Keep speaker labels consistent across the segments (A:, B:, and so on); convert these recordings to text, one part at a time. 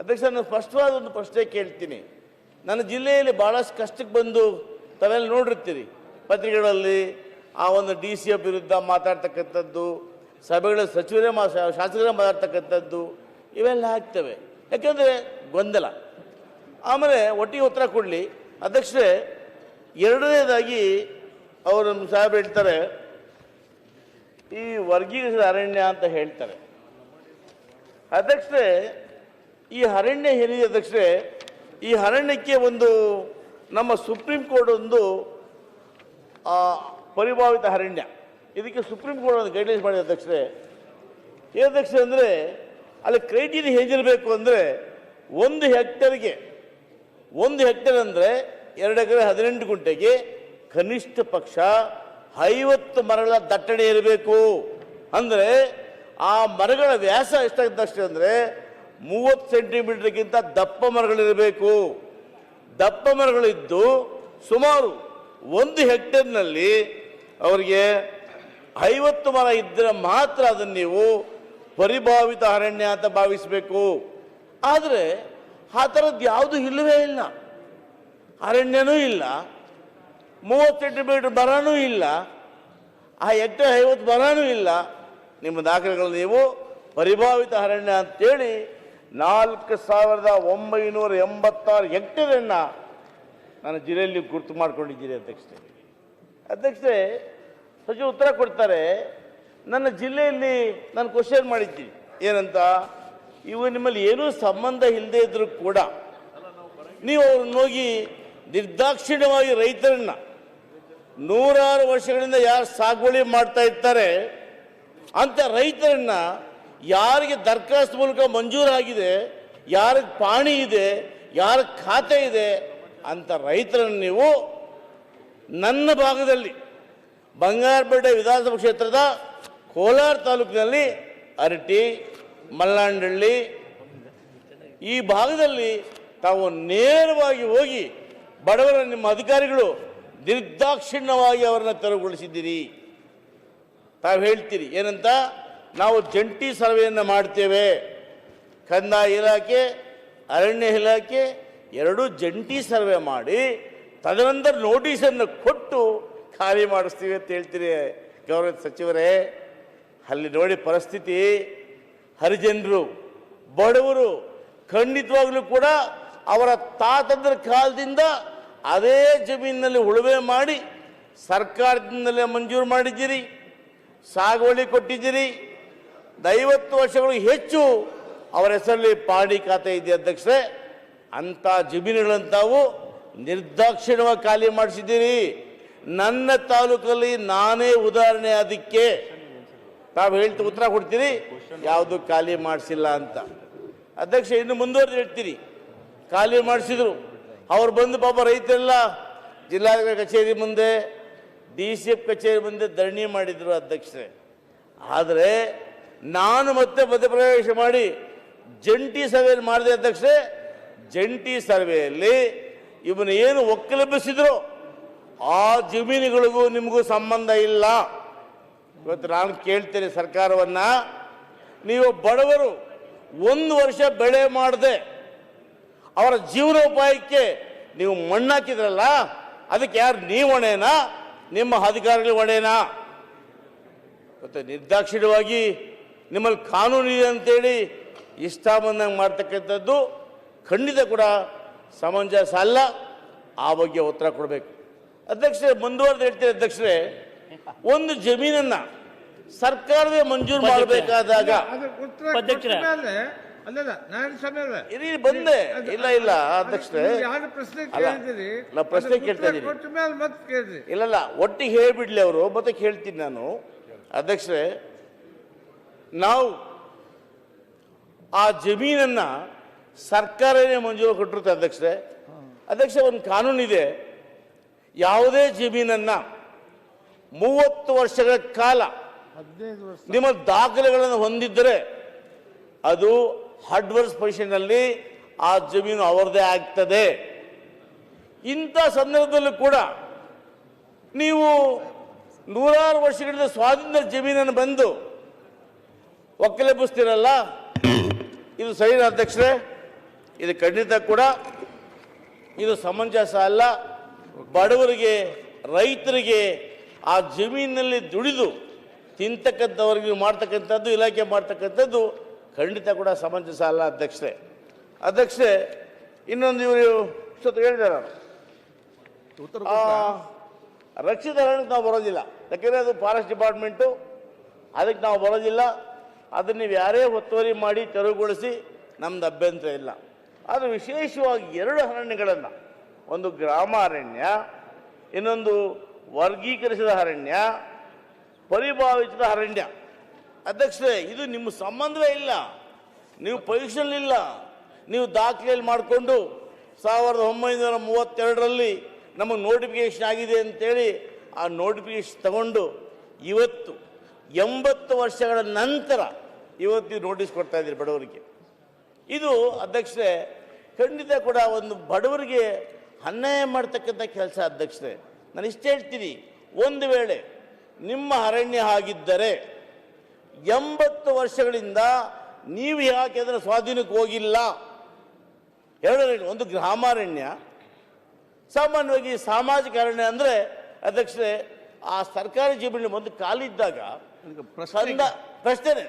A: ಅಧ್ಯಕ್ಷ, ನಾನು ಸ್ಪಷ್ಟವಾದ ಒಂದು ಪ್ರಶ್ನೆ ಕೇಳ್ತೀನಿ. ನನ್ನ ಜಿಲ್ಲೆಯಲ್ಲಿ ಭಾಳಷ್ಟು ಕಷ್ಟಕ್ಕೆ ಬಂದು ತಾವೆಲ್ಲ ನೋಡಿರ್ತೀರಿ ಪತ್ರಿಕೆಗಳಲ್ಲಿ ಆ ಒಂದು ಡಿ ಸಿ ಎಫ್ ವಿರುದ್ಧ ಮಾತಾಡ್ತಕ್ಕಂಥದ್ದು, ಸಭೆಗಳ ಸಚಿವರೇ ಮಾ, ಶಾಸಕರೇ ಮಾತಾಡ್ತಕ್ಕಂಥದ್ದು, ಇವೆಲ್ಲ ಆಗ್ತವೆ. ಯಾಕೆಂದರೆ ಗೊಂದಲ. ಆಮೇಲೆ ಒಟ್ಟಿಗೆ ಉತ್ತರ ಕೊಡಲಿ. ಅಧ್ಯಕ್ಷರೇ, ಎರಡನೇದಾಗಿ ಅವರು ನಮ್ಮ ಹೇಳ್ತಾರೆ, ಈ ವರ್ಗೀಕರಿಸಿದ ಅರಣ್ಯ ಅಂತ ಹೇಳ್ತಾರೆ. ಅಧ್ಯಕ್ಷರೇ ಈ ಅರಣ್ಯ ಏನಿದೆ ಅಧ್ಯಕ್ಷರೇ, ಈ ಅರಣ್ಯಕ್ಕೆ ಒಂದು ನಮ್ಮ ಸುಪ್ರೀಂ ಕೋರ್ಟ್ ಒಂದು ಪರಿಭಾವಿತ ಅರಣ್ಯ. ಇದಕ್ಕೆ ಸುಪ್ರೀಂ ಕೋರ್ಟ್ ಒಂದು ಗೈಡ್ಲೈನ್ಸ್ ಮಾಡಿದೆ ಅಧ್ಯಕ್ಷರೇ. ಏನು ಅಧ್ಯಕ್ಷರೇ ಅಂದರೆ, ಅಲ್ಲಿ ಕ್ರೈಟೀರಿಯಾ ಹೇಗಿರಬೇಕು ಅಂದರೆ, ಒಂದು ಹೆಕ್ಟರ್ಗೆ, ಒಂದು ಹೆಕ್ಟೇರ್ ಅಂದರೆ ಎರಡು ಎಕರೆ ಹದಿನೆಂಟು ಗುಂಟೆಗೆ ಕನಿಷ್ಠ ಪಕ್ಷ ಐವತ್ತು ಮರಗಳ ದಟ್ಟಣೆ ಇರಬೇಕು. ಅಂದರೆ ಆ ಮರಗಳ ವ್ಯಾಸ ಎಷ್ಟಾಗುತ್ತೆ ಅಂದರೆ ಮೂವತ್ತು ಸೆಂಟಿಮೀಟರ್ಗಿಂತ ದಪ್ಪ ಮರಗಳಿರಬೇಕು. ದಪ್ಪ ಮರಗಳಿದ್ದು ಸುಮಾರು ಒಂದು ಹೆಕ್ಟೇರ್ನಲ್ಲಿ ಅವರಿಗೆ ಐವತ್ತು ಮರ ಇದ್ದರೆ ಮಾತ್ರ ಅದನ್ನು ನೀವು ಪರಿಭಾವಿತ ಅರಣ್ಯ ಅಂತ ಭಾವಿಸಬೇಕು. ಆದರೆ ಆ ಥರದ್ದು ಯಾವುದು ಇಲ್ಲವೇ ಇಲ್ಲ. ಅರಣ್ಯನೂ ಇಲ್ಲ, ಮೂವತ್ತು ಸೆಂಟಿಮೀಟರ್ ಮರನೂ ಇಲ್ಲ, ಆ ಹೆಕ್ಟೇರ್ ಐವತ್ತು ಮರನೂ ಇಲ್ಲ. ನಿಮ್ಮ ದಾಖಲೆಗಳು ನೀವು ಪರಿಭಾವಿತ ಅರಣ್ಯ ಅಂತೇಳಿ ನಾಲ್ಕು ಸಾವಿರದ ಒಂಬೈನೂರ ಎಂಬತ್ತಾರು ಹೆಕ್ಟೇರನ್ನು ನನ್ನ ಜಿಲ್ಲೆಯಲ್ಲಿ ಗುರುತು ಮಾಡ್ಕೊಂಡಿದ್ದೀರಿ ಅಧ್ಯಕ್ಷರೇ. ಅಧ್ಯಕ್ಷರೇ, ಸಚಿವ ಉತ್ತರ ಕೊಡ್ತಾರೆ, ನನ್ನ ಜಿಲ್ಲೆಯಲ್ಲಿ ನಾನು ಕ್ವಶನ್ ಮಾಡಿದ್ದೀನಿ. ಏನಂತ? ಇವು ನಿಮ್ಮಲ್ಲಿ ಏನೂ ಸಂಬಂಧ ಇಲ್ಲದೆ ಇದ್ದರೂ ಕೂಡ ನೀವು ಅವ್ರನ್ನ ಹೋಗಿ ನಿರ್ದಾಕ್ಷಿಣ್ಯವಾಗಿ ರೈತರನ್ನ ನೂರಾರು ವರ್ಷಗಳಿಂದ ಯಾರು ಸಾಗುವಳಿ ಮಾಡ್ತಾ ಇರ್ತಾರೆ, ಅಂತ ರೈತರನ್ನ ಯಾರಿಗೆ ದರ್ಖಾಸ್ತು ಮೂಲಕ ಮಂಜೂರಾಗಿದೆ, ಯಾರಿಗೆ ಪಾಣಿ ಇದೆ ಯಾರ ಖಾತೆ ಇದೆ ಅಂತ ರೈತರನ್ನು ನೀವು ನನ್ನ ಭಾಗದಲ್ಲಿ ಬಂಗಾರಪೇಟೆ ವಿಧಾನಸಭಾ ಕ್ಷೇತ್ರದ ಕೋಲಾರ ತಾಲೂಕಿನಲ್ಲಿ ಅರಟಿ, ಮಲ್ಲಾಂಡಳ್ಳಿ ಈ ಭಾಗದಲ್ಲಿ ತಾವು ನೇರವಾಗಿ ಹೋಗಿ ಬಡವರ ನಿಮ್ಮ ಅಧಿಕಾರಿಗಳು ನಿರ್ದಾಕ್ಷಿಣ್ಯವಾಗಿ ಅವರನ್ನು ತೆರವುಗೊಳಿಸಿದ್ದೀರಿ. ತಾವು ಹೇಳ್ತೀರಿ, ಏನಂತ? ನಾವು ಜಂಟಿ ಸರ್ವೆಯನ್ನು ಮಾಡ್ತೇವೆ. ಕಂದಾಯ ಇಲಾಖೆ, ಅರಣ್ಯ ಇಲಾಖೆ ಎರಡೂ ಜಂಟಿ ಸರ್ವೆ ಮಾಡಿ, ತದನಂತರ ನೋಟಿಸನ್ನು ಕೊಟ್ಟು ಖಾಲಿ ಮಾಡಿಸ್ತೀವಿ ಅಂತ ಹೇಳ್ತೀರಿ ಗೌರವ ಸಚಿವರೇ. ಅಲ್ಲಿ ನೋಡಿ ಪರಿಸ್ಥಿತಿ. ಹರಿಜನರು, ಬಡವರು ಖಂಡಿತವಾಗ್ಲೂ ಕೂಡ ಅವರ ತಾತಂದ್ರ ಕಾಲದಿಂದ ಅದೇ ಜಮೀನಿನಲ್ಲಿ ಉಳುಮೆ ಮಾಡಿ ಸರ್ಕಾರದಿಂದಲೇ ಮಂಜೂರು ಮಾಡಿದ್ದೀರಿ, ಸಾಗುವಳಿ ಕೊಟ್ಟಿದ್ದೀರಿ. ಐವತ್ತು ವರ್ಷಗಳು ಹೆಚ್ಚು ಅವರ ಹೆಸರಲ್ಲಿ ಪಾಡಿ ಖಾತೆ ಇದೆ ಅಧ್ಯಕ್ಷರೇ. ಅಂಥ ಜಮೀನುಗಳಂತಾವು ನಿರ್ದಾಕ್ಷಿಣ್ಯವಾಗಿ ಖಾಲಿ ಮಾಡಿಸಿದ್ದೀರಿ. ನನ್ನ ತಾಲೂಕಲ್ಲಿ ನಾನೇ ಉದಾಹರಣೆ ಅದಕ್ಕೆ ತಾವು ಹೇಳ್ತು ಉತ್ತರ ಕೊಡ್ತೀರಿ. ಯಾವುದು ಖಾಲಿ ಮಾಡಿಸಿಲ್ಲ ಅಂತ. ಅಧ್ಯಕ್ಷ, ಇನ್ನು ಮುಂದುವರೆದು ಹೇಳ್ತೀರಿ ಖಾಲಿ ಮಾಡಿಸಿದ್ರು. ಅವ್ರು ಬಂದು ಪಾಪ ರೈತರೆಲ್ಲ ಜಿಲ್ಲಾಧಿಕಾರಿ ಕಚೇರಿ ಮುಂದೆ, ಡಿ ಸಿ ಎಫ್ ಕಚೇರಿ ಮುಂದೆ ಧರಣಿ ಮಾಡಿದರು ಅಧ್ಯಕ್ಷರೇ. ಆದರೆ ನಾನು ಮತ್ತೆ ಮಧ್ಯಪ್ರವೇಶ ಮಾಡಿ ಜಂಟಿ ಸರ್ವೆ ಮಾಡಿದೆ ಅಧ್ಯಕ್ಷೆ ಜಂಟಿ ಸರ್ವೆಯಲ್ಲಿ ಇವನು ಏನು ಒಕ್ಕಲೆಬ್ಬಿಸಿದ್ರು ಆ ಜಮೀನುಗಳಿಗೂ ನಿಮಗೂ ಸಂಬಂಧ ಇಲ್ಲ. ಇವತ್ತು ನಾನು ಕೇಳ್ತೇನೆ ಸರ್ಕಾರವನ್ನ, ನೀವು ಬಡವರು ಒಂದು ವರ್ಷ ಬೆಳೆ ಮಾಡದೆ ಅವರ ಜೀವನೋಪಾಯಕ್ಕೆ ನೀವು ಮಣ್ಣಾಕಿದ್ರಲ್ಲ, ಅದಕ್ಕೆ ಯಾರು ನೀವು ಹೊಣೆನಾ? ನಿಮ್ಮ ಅಧಿಕಾರಿಗಳು ಹೊಣೆನಾ? ಮತ್ತೆ ನಿರ್ದಾಕ್ಷಿಣ್ಯವಾಗಿ ನಿಮ್ಮಲ್ಲಿ ಕಾನೂನು ಇದೆ ಅಂತೇಳಿ ಇಷ್ಟ ಬಂದಂಗೆ ಮಾಡ್ತಕ್ಕಂಥದ್ದು ಖಂಡಿತ ಕೂಡ ಸಮಂಜಸ ಅಲ್ಲ ಆ ಬಗ್ಗೆ ಉತ್ತರ ಕೊಡಬೇಕು. ಅಧ್ಯಕ್ಷರೇ ಮುಂದುವರೆದು ಹೇಳ್ತೀರಿ ಅಧ್ಯಕ್ಷರೇ ಒಂದು ಜಮೀನನ್ನ ಸರ್ಕಾರವೇ ಮಂಜೂರು ಮಾಡಬೇಕಾದಾಗ ಇರಿ ಬಂದೆ. ಇಲ್ಲ ಇಲ್ಲ ಅಧ್ಯಕ್ಷರೇ. ನಾ ಪ್ರಶ್ನೆ ಕೇಳ್ತಾ ಇದ್ದೀನಿ.
B: ಕೊಟ್ಟ ಇಲ್ಲ
A: ಇಲ್ಲಲ್ಲ ಒಟ್ಟಿಗೆ ಹೇಳ್ಬಿಡ್ಲಿ ಅವರು ಮತ್ತೆ ಕೇಳ್ತೀನಿ ನಾನು. ಅಧ್ಯಕ್ಷರೇ ನಾವು ಆ ಜಮೀನನ್ನು ಸರ್ಕಾರನೇ ಮಂಜೂರು ಕೊಟ್ಟಿರುತ್ತೆ ಅಧ್ಯಕ್ಷರೇ. ಅಧ್ಯಕ್ಷ ಒಂದು ಕಾನೂನಿದೆ ಯಾವುದೇ ಜಮೀನನ್ನು ಮೂವತ್ತು ವರ್ಷಗಳ ಕಾಲ ನಿಮ್ಮ ದಾಖಲೆಗಳನ್ನು ಹೊಂದಿದ್ದರೆ ಅದು ಹಡ್ವರ್ಸ್ ಪೊಸಿಷನ್ನಲ್ಲಿ ಆ ಜಮೀನು ಅವರದೇ ಆಗ್ತದೆ. ಇಂಥ ಸಂದರ್ಭದಲ್ಲೂ ಕೂಡ ನೀವು ನೂರಾರು ವರ್ಷಗಳಿಂದ ಸ್ವಾತಂತ್ರ್ಯ ಜಮೀನನ್ನು ಬಂದು ಒಕ್ಕಲೆಬ್ಬಿಸ್ತೀರಲ್ಲ ಇದು ಸರಿ ಅಧ್ಯಕ್ಷರೇ ಇದು ಖಂಡಿತ ಕೂಡ ಇದು ಸಮಂಜಸ ಅಲ್ಲ. ಬಡವರಿಗೆ ರೈತರಿಗೆ ಆ ಜಮೀನಿನಲ್ಲಿ ದುಡಿದು ತಿಂತಕ್ಕಂಥವ್ರಿಗೆ ಮಾಡ್ತಕ್ಕಂಥದ್ದು ಇಲಾಖೆ ಮಾಡ್ತಕ್ಕಂಥದ್ದು ಖಂಡಿತ ಕೂಡ ಸಮಂಜಸ ಅಲ್ಲ ಅಧ್ಯಕ್ಷರೇ. ಅಧ್ಯಕ್ಷರೇ ಇನ್ನೊಂದು ಇವರು ಇಷ್ಟೊತ್ತು ಆ, ರಕ್ಷಿತ ಅರಣ್ಯಕ್ಕೆ ನಾವು ಬರೋದಿಲ್ಲ. ಯಾಕೆಂದರೆ ಅದು ಫಾರೆಸ್ಟ್ ಡಿಪಾರ್ಟ್ಮೆಂಟು ಅದಕ್ಕೆ ನಾವು ಬರೋದಿಲ್ಲ. ಅದನ್ನು ನೀವು ಯಾರೇ ಒತ್ತುವರಿ ಮಾಡಿ ತೆರವುಗೊಳಿಸಿ ನಮ್ದು ಅಭ್ಯಂತರ ಇಲ್ಲ. ಆದರೆ ವಿಶೇಷವಾಗಿ ಎರಡು ಅರಣ್ಯಗಳನ್ನು. ಒಂದು ಗ್ರಾಮ ಅರಣ್ಯ ಇನ್ನೊಂದು ವರ್ಗೀಕರಿಸಿದ ಅರಣ್ಯ, ಪರಿಭಾವಿಸಿದ ಅರಣ್ಯ. ಅಧ್ಯಕ್ಷರೇ, ಇದು ನಿಮ್ಮ ಸಂಬಂಧವೇ ಇಲ್ಲ. ನೀವು ಇಲ್ಲ. ನೀವು ದಾಖಲೆಯಲ್ಲಿ ಮಾಡಿಕೊಂಡು ಸಾವಿರದ ಒಂಬೈನೂರ ಮೂವತ್ತೆರಡರಲ್ಲಿ ನಮಗೆ ನೋಟಿಫಿಕೇಶನ್ ಆಗಿದೆ ಅಂತೇಳಿ ಆ ನೋಟಿಫಿಕೇಶನ್ ತಗೊಂಡು ಇವತ್ತು ಎಂಬತ್ತು ವರ್ಷಗಳ ನಂತರ ಇವತ್ತು ನೋಟಿಸ್ ಕೊಡ್ತಾ ಇದ್ದೀರಿ ಬಡವರಿಗೆ. ಇದು ಅಧ್ಯಕ್ಷರೇ, ಖಂಡಿತ ಕೂಡ ಒಂದು ಬಡವರಿಗೆ ಅನ್ಯಾಯ ಮಾಡ್ತಕ್ಕಂಥ ಕೆಲಸ ಅಧ್ಯಕ್ಷರೇ. ನಾನು ಇಷ್ಟು ಹೇಳ್ತೀನಿ, ಒಂದು ವೇಳೆ ನಿಮ್ಮ ಅರಣ್ಯ ಆಗಿದ್ದರೆ, ಎಂಬತ್ತು ವರ್ಷಗಳಿಂದ ನೀವು ಯಾಕೆ ಅದರ ಸ್ವಾಧೀನಕ್ಕೆ ಹೋಗಿಲ್ಲ? ಎರಡು ಒಂದು ಗ್ರಾಮಾರಣ್ಯ, ಸಾಮಾನ್ಯವಾಗಿ ಸಾಮಾಜಿಕ ಅರಣ್ಯ ಅಂದರೆ ಅಧ್ಯಕ್ಷರೇ ಆ ಸರ್ಕಾರಿ ಜಮೀನು ಒಂದು ಕಾಲಿದ್ದಾಗ ಕಂದ ಪ್ರಶ್ನೆ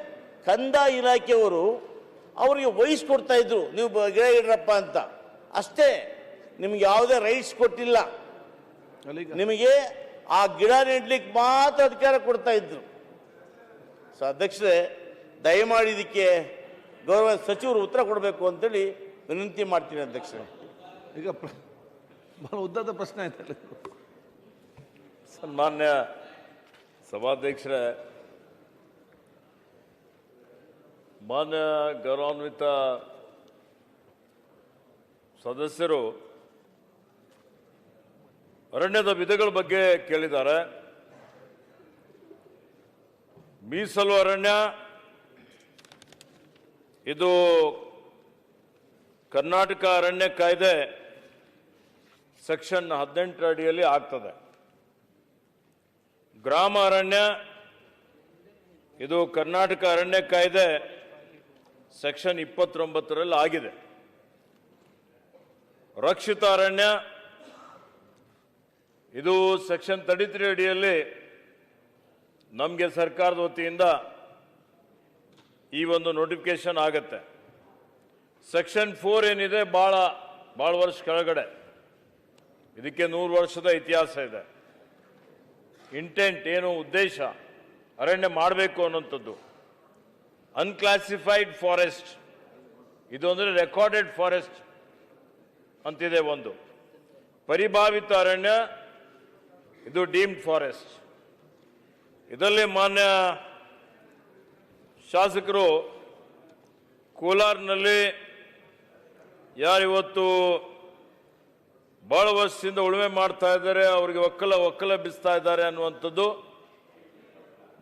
A: ಕಂದಾಯ ಇಲಾಖೆಯವರು ಅವರಿಗೆ ವಹಿಸ್ಕೊಡ್ತಾ ಇದ್ರು ನೀವು ಗಿಡ ಇಡ್ರಪ್ಪ ಅಂತ. ಅಷ್ಟೇ ನಿಮ್ಗೆ ಯಾವುದೇ ರೈಟ್ಸ್ ಕೊಟ್ಟಿಲ್ಲ. ನಿಮಗೆ ಆ ಗಿಡ ನೆಡ್ಲಿಕ್ಕೆ ಮಾತ್ರ ಅಧಿಕಾರ ಕೊಡ್ತಾ ಇದ್ರು. ಸೊ ಅಧ್ಯಕ್ಷರೇ ದಯಮಾಡಿ ಇದಕ್ಕೆ ಗೌರವ ಸಚಿವರು ಉತ್ತರ ಕೊಡಬೇಕು ಅಂತೇಳಿ ವಿನಂತಿ ಮಾಡ್ತೀನಿ ಅಧ್ಯಕ್ಷರೇ.
C: ಈಗ ಬಹಳ ಉದ್ದದ ಪ್ರಶ್ನೆ ಆಯ್ತಲ್ಲ
D: ಸನ್ಮಾನ್ಯ ಸಭಾಧ್ಯಕ್ಷರೇ, ಮಾನ್ಯ ಗೌರವಾನ್ವಿತ ಸದಸ್ಯರು, ಅರಣ್ಯದ ವಿಧಗಳ ಬಗ್ಗೆ ಕೇಳಿದ್ದಾರೆ. ಮೀಸಲು ಅರಣ್ಯ, ಇದು ಕರ್ನಾಟಕ ಅರಣ್ಯ ಕಾಯ್ದೆ ಸೆಕ್ಷನ್ ಹದಿನೆಂಟರ ಅಡಿಯಲ್ಲಿ ಆಗ್ತದೆ. ಗ್ರಾಮ ಅರಣ್ಯ, ಇದು ಕರ್ನಾಟಕ ಅರಣ್ಯ ಕಾಯ್ದೆ ಸೆಕ್ಷನ್ ಇಪ್ಪತ್ತೊಂಬತ್ತರಲ್ಲಿ ಆಗಿದೆ. ರಕ್ಷಿತ ಅರಣ್ಯ, ಇದು ಸೆಕ್ಷನ್ ತರ್ಟಿ ತ್ರೀ ಅಡಿಯಲ್ಲಿ ನಮಗೆ ಸರ್ಕಾರದ ವತಿಯಿಂದ ಈ ಒಂದು ನೋಟಿಫಿಕೇಶನ್ ಆಗತ್ತೆ. ಸೆಕ್ಷನ್ ಫೋರ್ ಏನಿದೆ, ಭಾಳ ಭಾಳ ವರ್ಷ ಕೆಳಗಡೆ. ಇದಕ್ಕೆ ನೂರು ವರ್ಷದ ಇತಿಹಾಸ ಇದೆ. ಇಂಟೆಂಟ್ ಏನು ಉದ್ದೇಶ, ಅರಣ್ಯ ಮಾಡಬೇಕು ಅನ್ನೋಂಥದ್ದು. ಅನ್ಕ್ಲಾಸಿಫೈಡ್ ಫಾರೆಸ್ಟ್ ಇದು ಅಂದರೆ ರೆಕಾರ್ಡೆಡ್ ಫಾರೆಸ್ಟ್ ಅಂತಿದೆ ಒಂದು. ಪರಿಭಾವಿತ ಅರಣ್ಯ, ಇದು ಡೀಮ್ಡ್ ಫಾರೆಸ್ಟ್ ಇದರಲ್ಲಿ ಮಾನ್ಯ ಶಾಸಕರು ಕೋಲಾರ್ನಲ್ಲಿ ಯಾರಿವತ್ತು ಬಹಳ ವರ್ಷದಿಂದ ಉಳುಮೆ ಮಾಡ್ತಾ ಇದ್ದಾರೆ, ಅವರಿಗೆ ಒಕ್ಕಲ ಒಕ್ಕಲ ಬಿಸ್ತಾ ಇದ್ದಾರೆ ಅನ್ನುವಂಥದ್ದು.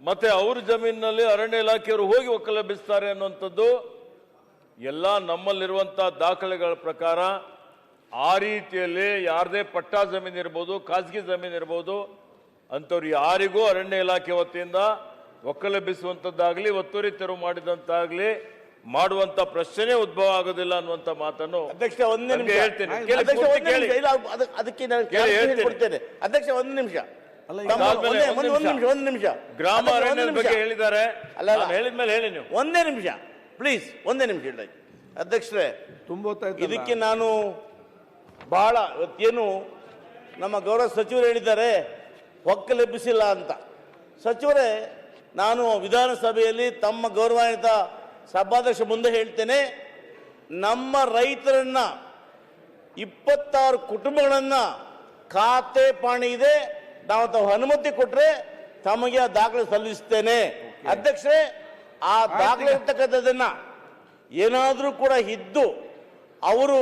D: ಮತ್ತೆ ಅವ್ರ ಜಮೀನಿನಲ್ಲಿ ಅರಣ್ಯ ಇಲಾಖೆಯವರು ಹೋಗಿ ಒಕ್ಕಲ ಬಿಸ್ತಾರೆ ಅನ್ನುವಂಥದ್ದು. ಎಲ್ಲ ನಮ್ಮಲ್ಲಿರುವಂಥ ದಾಖಲೆಗಳ ಪ್ರಕಾರ ಆ ರೀತಿಯಲ್ಲಿ ಯಾರದೇ ಪಟ್ಟಾ ಜಮೀನು ಇರ್ಬೋದು, ಖಾಸಗಿ ಜಮೀನು ಇರ್ಬೋದು, ಅಂಥವ್ರು ಯಾರಿಗೂ ಅರಣ್ಯ ಇಲಾಖೆ ವತಿಯಿಂದ ಒಕ್ಕಲೆಬ್ಬಿಸುವಂಥದ್ದಾಗಲಿ ಒತ್ತುವರಿ ತೆರವು ಮಾಡಿದಂತಾಗಲಿ ಮಾಡುವಂಥ ಪ್ರಶ್ನೆ ಉದ್ಭವ ಆಗೋದಿಲ್ಲ ಅನ್ನುವಂತ ಮಾತನ್ನು
A: ಅಧ್ಯಕ್ಷ ಒಂದೇ ನಿಮಿಷ.
D: ಹೇಳ್ತೇನೆ.
A: ಅದಕ್ಕೆ ನಾನು
D: ಹೇಳ್ತೀನಿ.
A: ಕೊಡ್ತೇನೆ. ಅಧ್ಯಕ್ಷ ಒಂದು ನಿಮಿಷ. ಒಂದೇ-
D: ಒಂದು
A: ಒಂದು ಒಂದು
D: ನಿಮಿಷ. ಗ್ರಾಮ ಅರಣ್ಯದ ಬಗ್ಗೆ ಹೇಳಿದ್ದಾರೆ.
A: ಅಲ್ಲ,
D: ಹೇಳಿದ್ಮೇಲೆ ಹೇಳಿ ನೀವು.
A: ಒಂದೇ ನಿಮಿಷ. ಪ್ಲೀಸ್ ಒಂದೇ ನಿಮಿಷ ಹೇಳಿ. ಅಧ್ಯಕ್ಷರೇ
C: ತುಂಬಾ
A: ಇದಕ್ಕೆ ನಾನು ಬಹಳ ಇವತ್ತೇನು ನಮ್ಮ ಗೌರವ ಸಚಿವರು ಹೇಳಿದ್ದಾರೆ ಒಕ್ಕಲೆಬ್ಬಿಸಿಲ್ಲ ಅಂತ. ಸಚಿವರೇ ನಾನು ವಿಧಾನಸಭೆಯಲ್ಲಿ ತಮ್ಮ ಗೌರವಾನ್ವಿತ ಸಭಾಧ್ಯಕ್ಷ ಮುಂದೆ ಹೇಳ್ತೇನೆ ನಮ್ಮ ರೈತರನ್ನ ಇಪ್ಪತ್ತಾರು ಕುಟುಂಬಗಳನ್ನ ಖಾತೆ ಪಾಣಿ ಇದೆ ನಾವು ತಾವು ಅನುಮತಿ ಕೊಟ್ರೆ ತಮಗೆ ಆ ದಾಖಲೆ ಸಲ್ಲಿಸ್ತೇನೆ. ಅಧ್ಯಕ್ಷರೇ ಆ ದಾಖಲೆ ಇರ್ತಕ್ಕಂಥದ್ದನ್ನ ಏನಾದರೂ ಕೂಡ ಇದ್ದು ಅವರು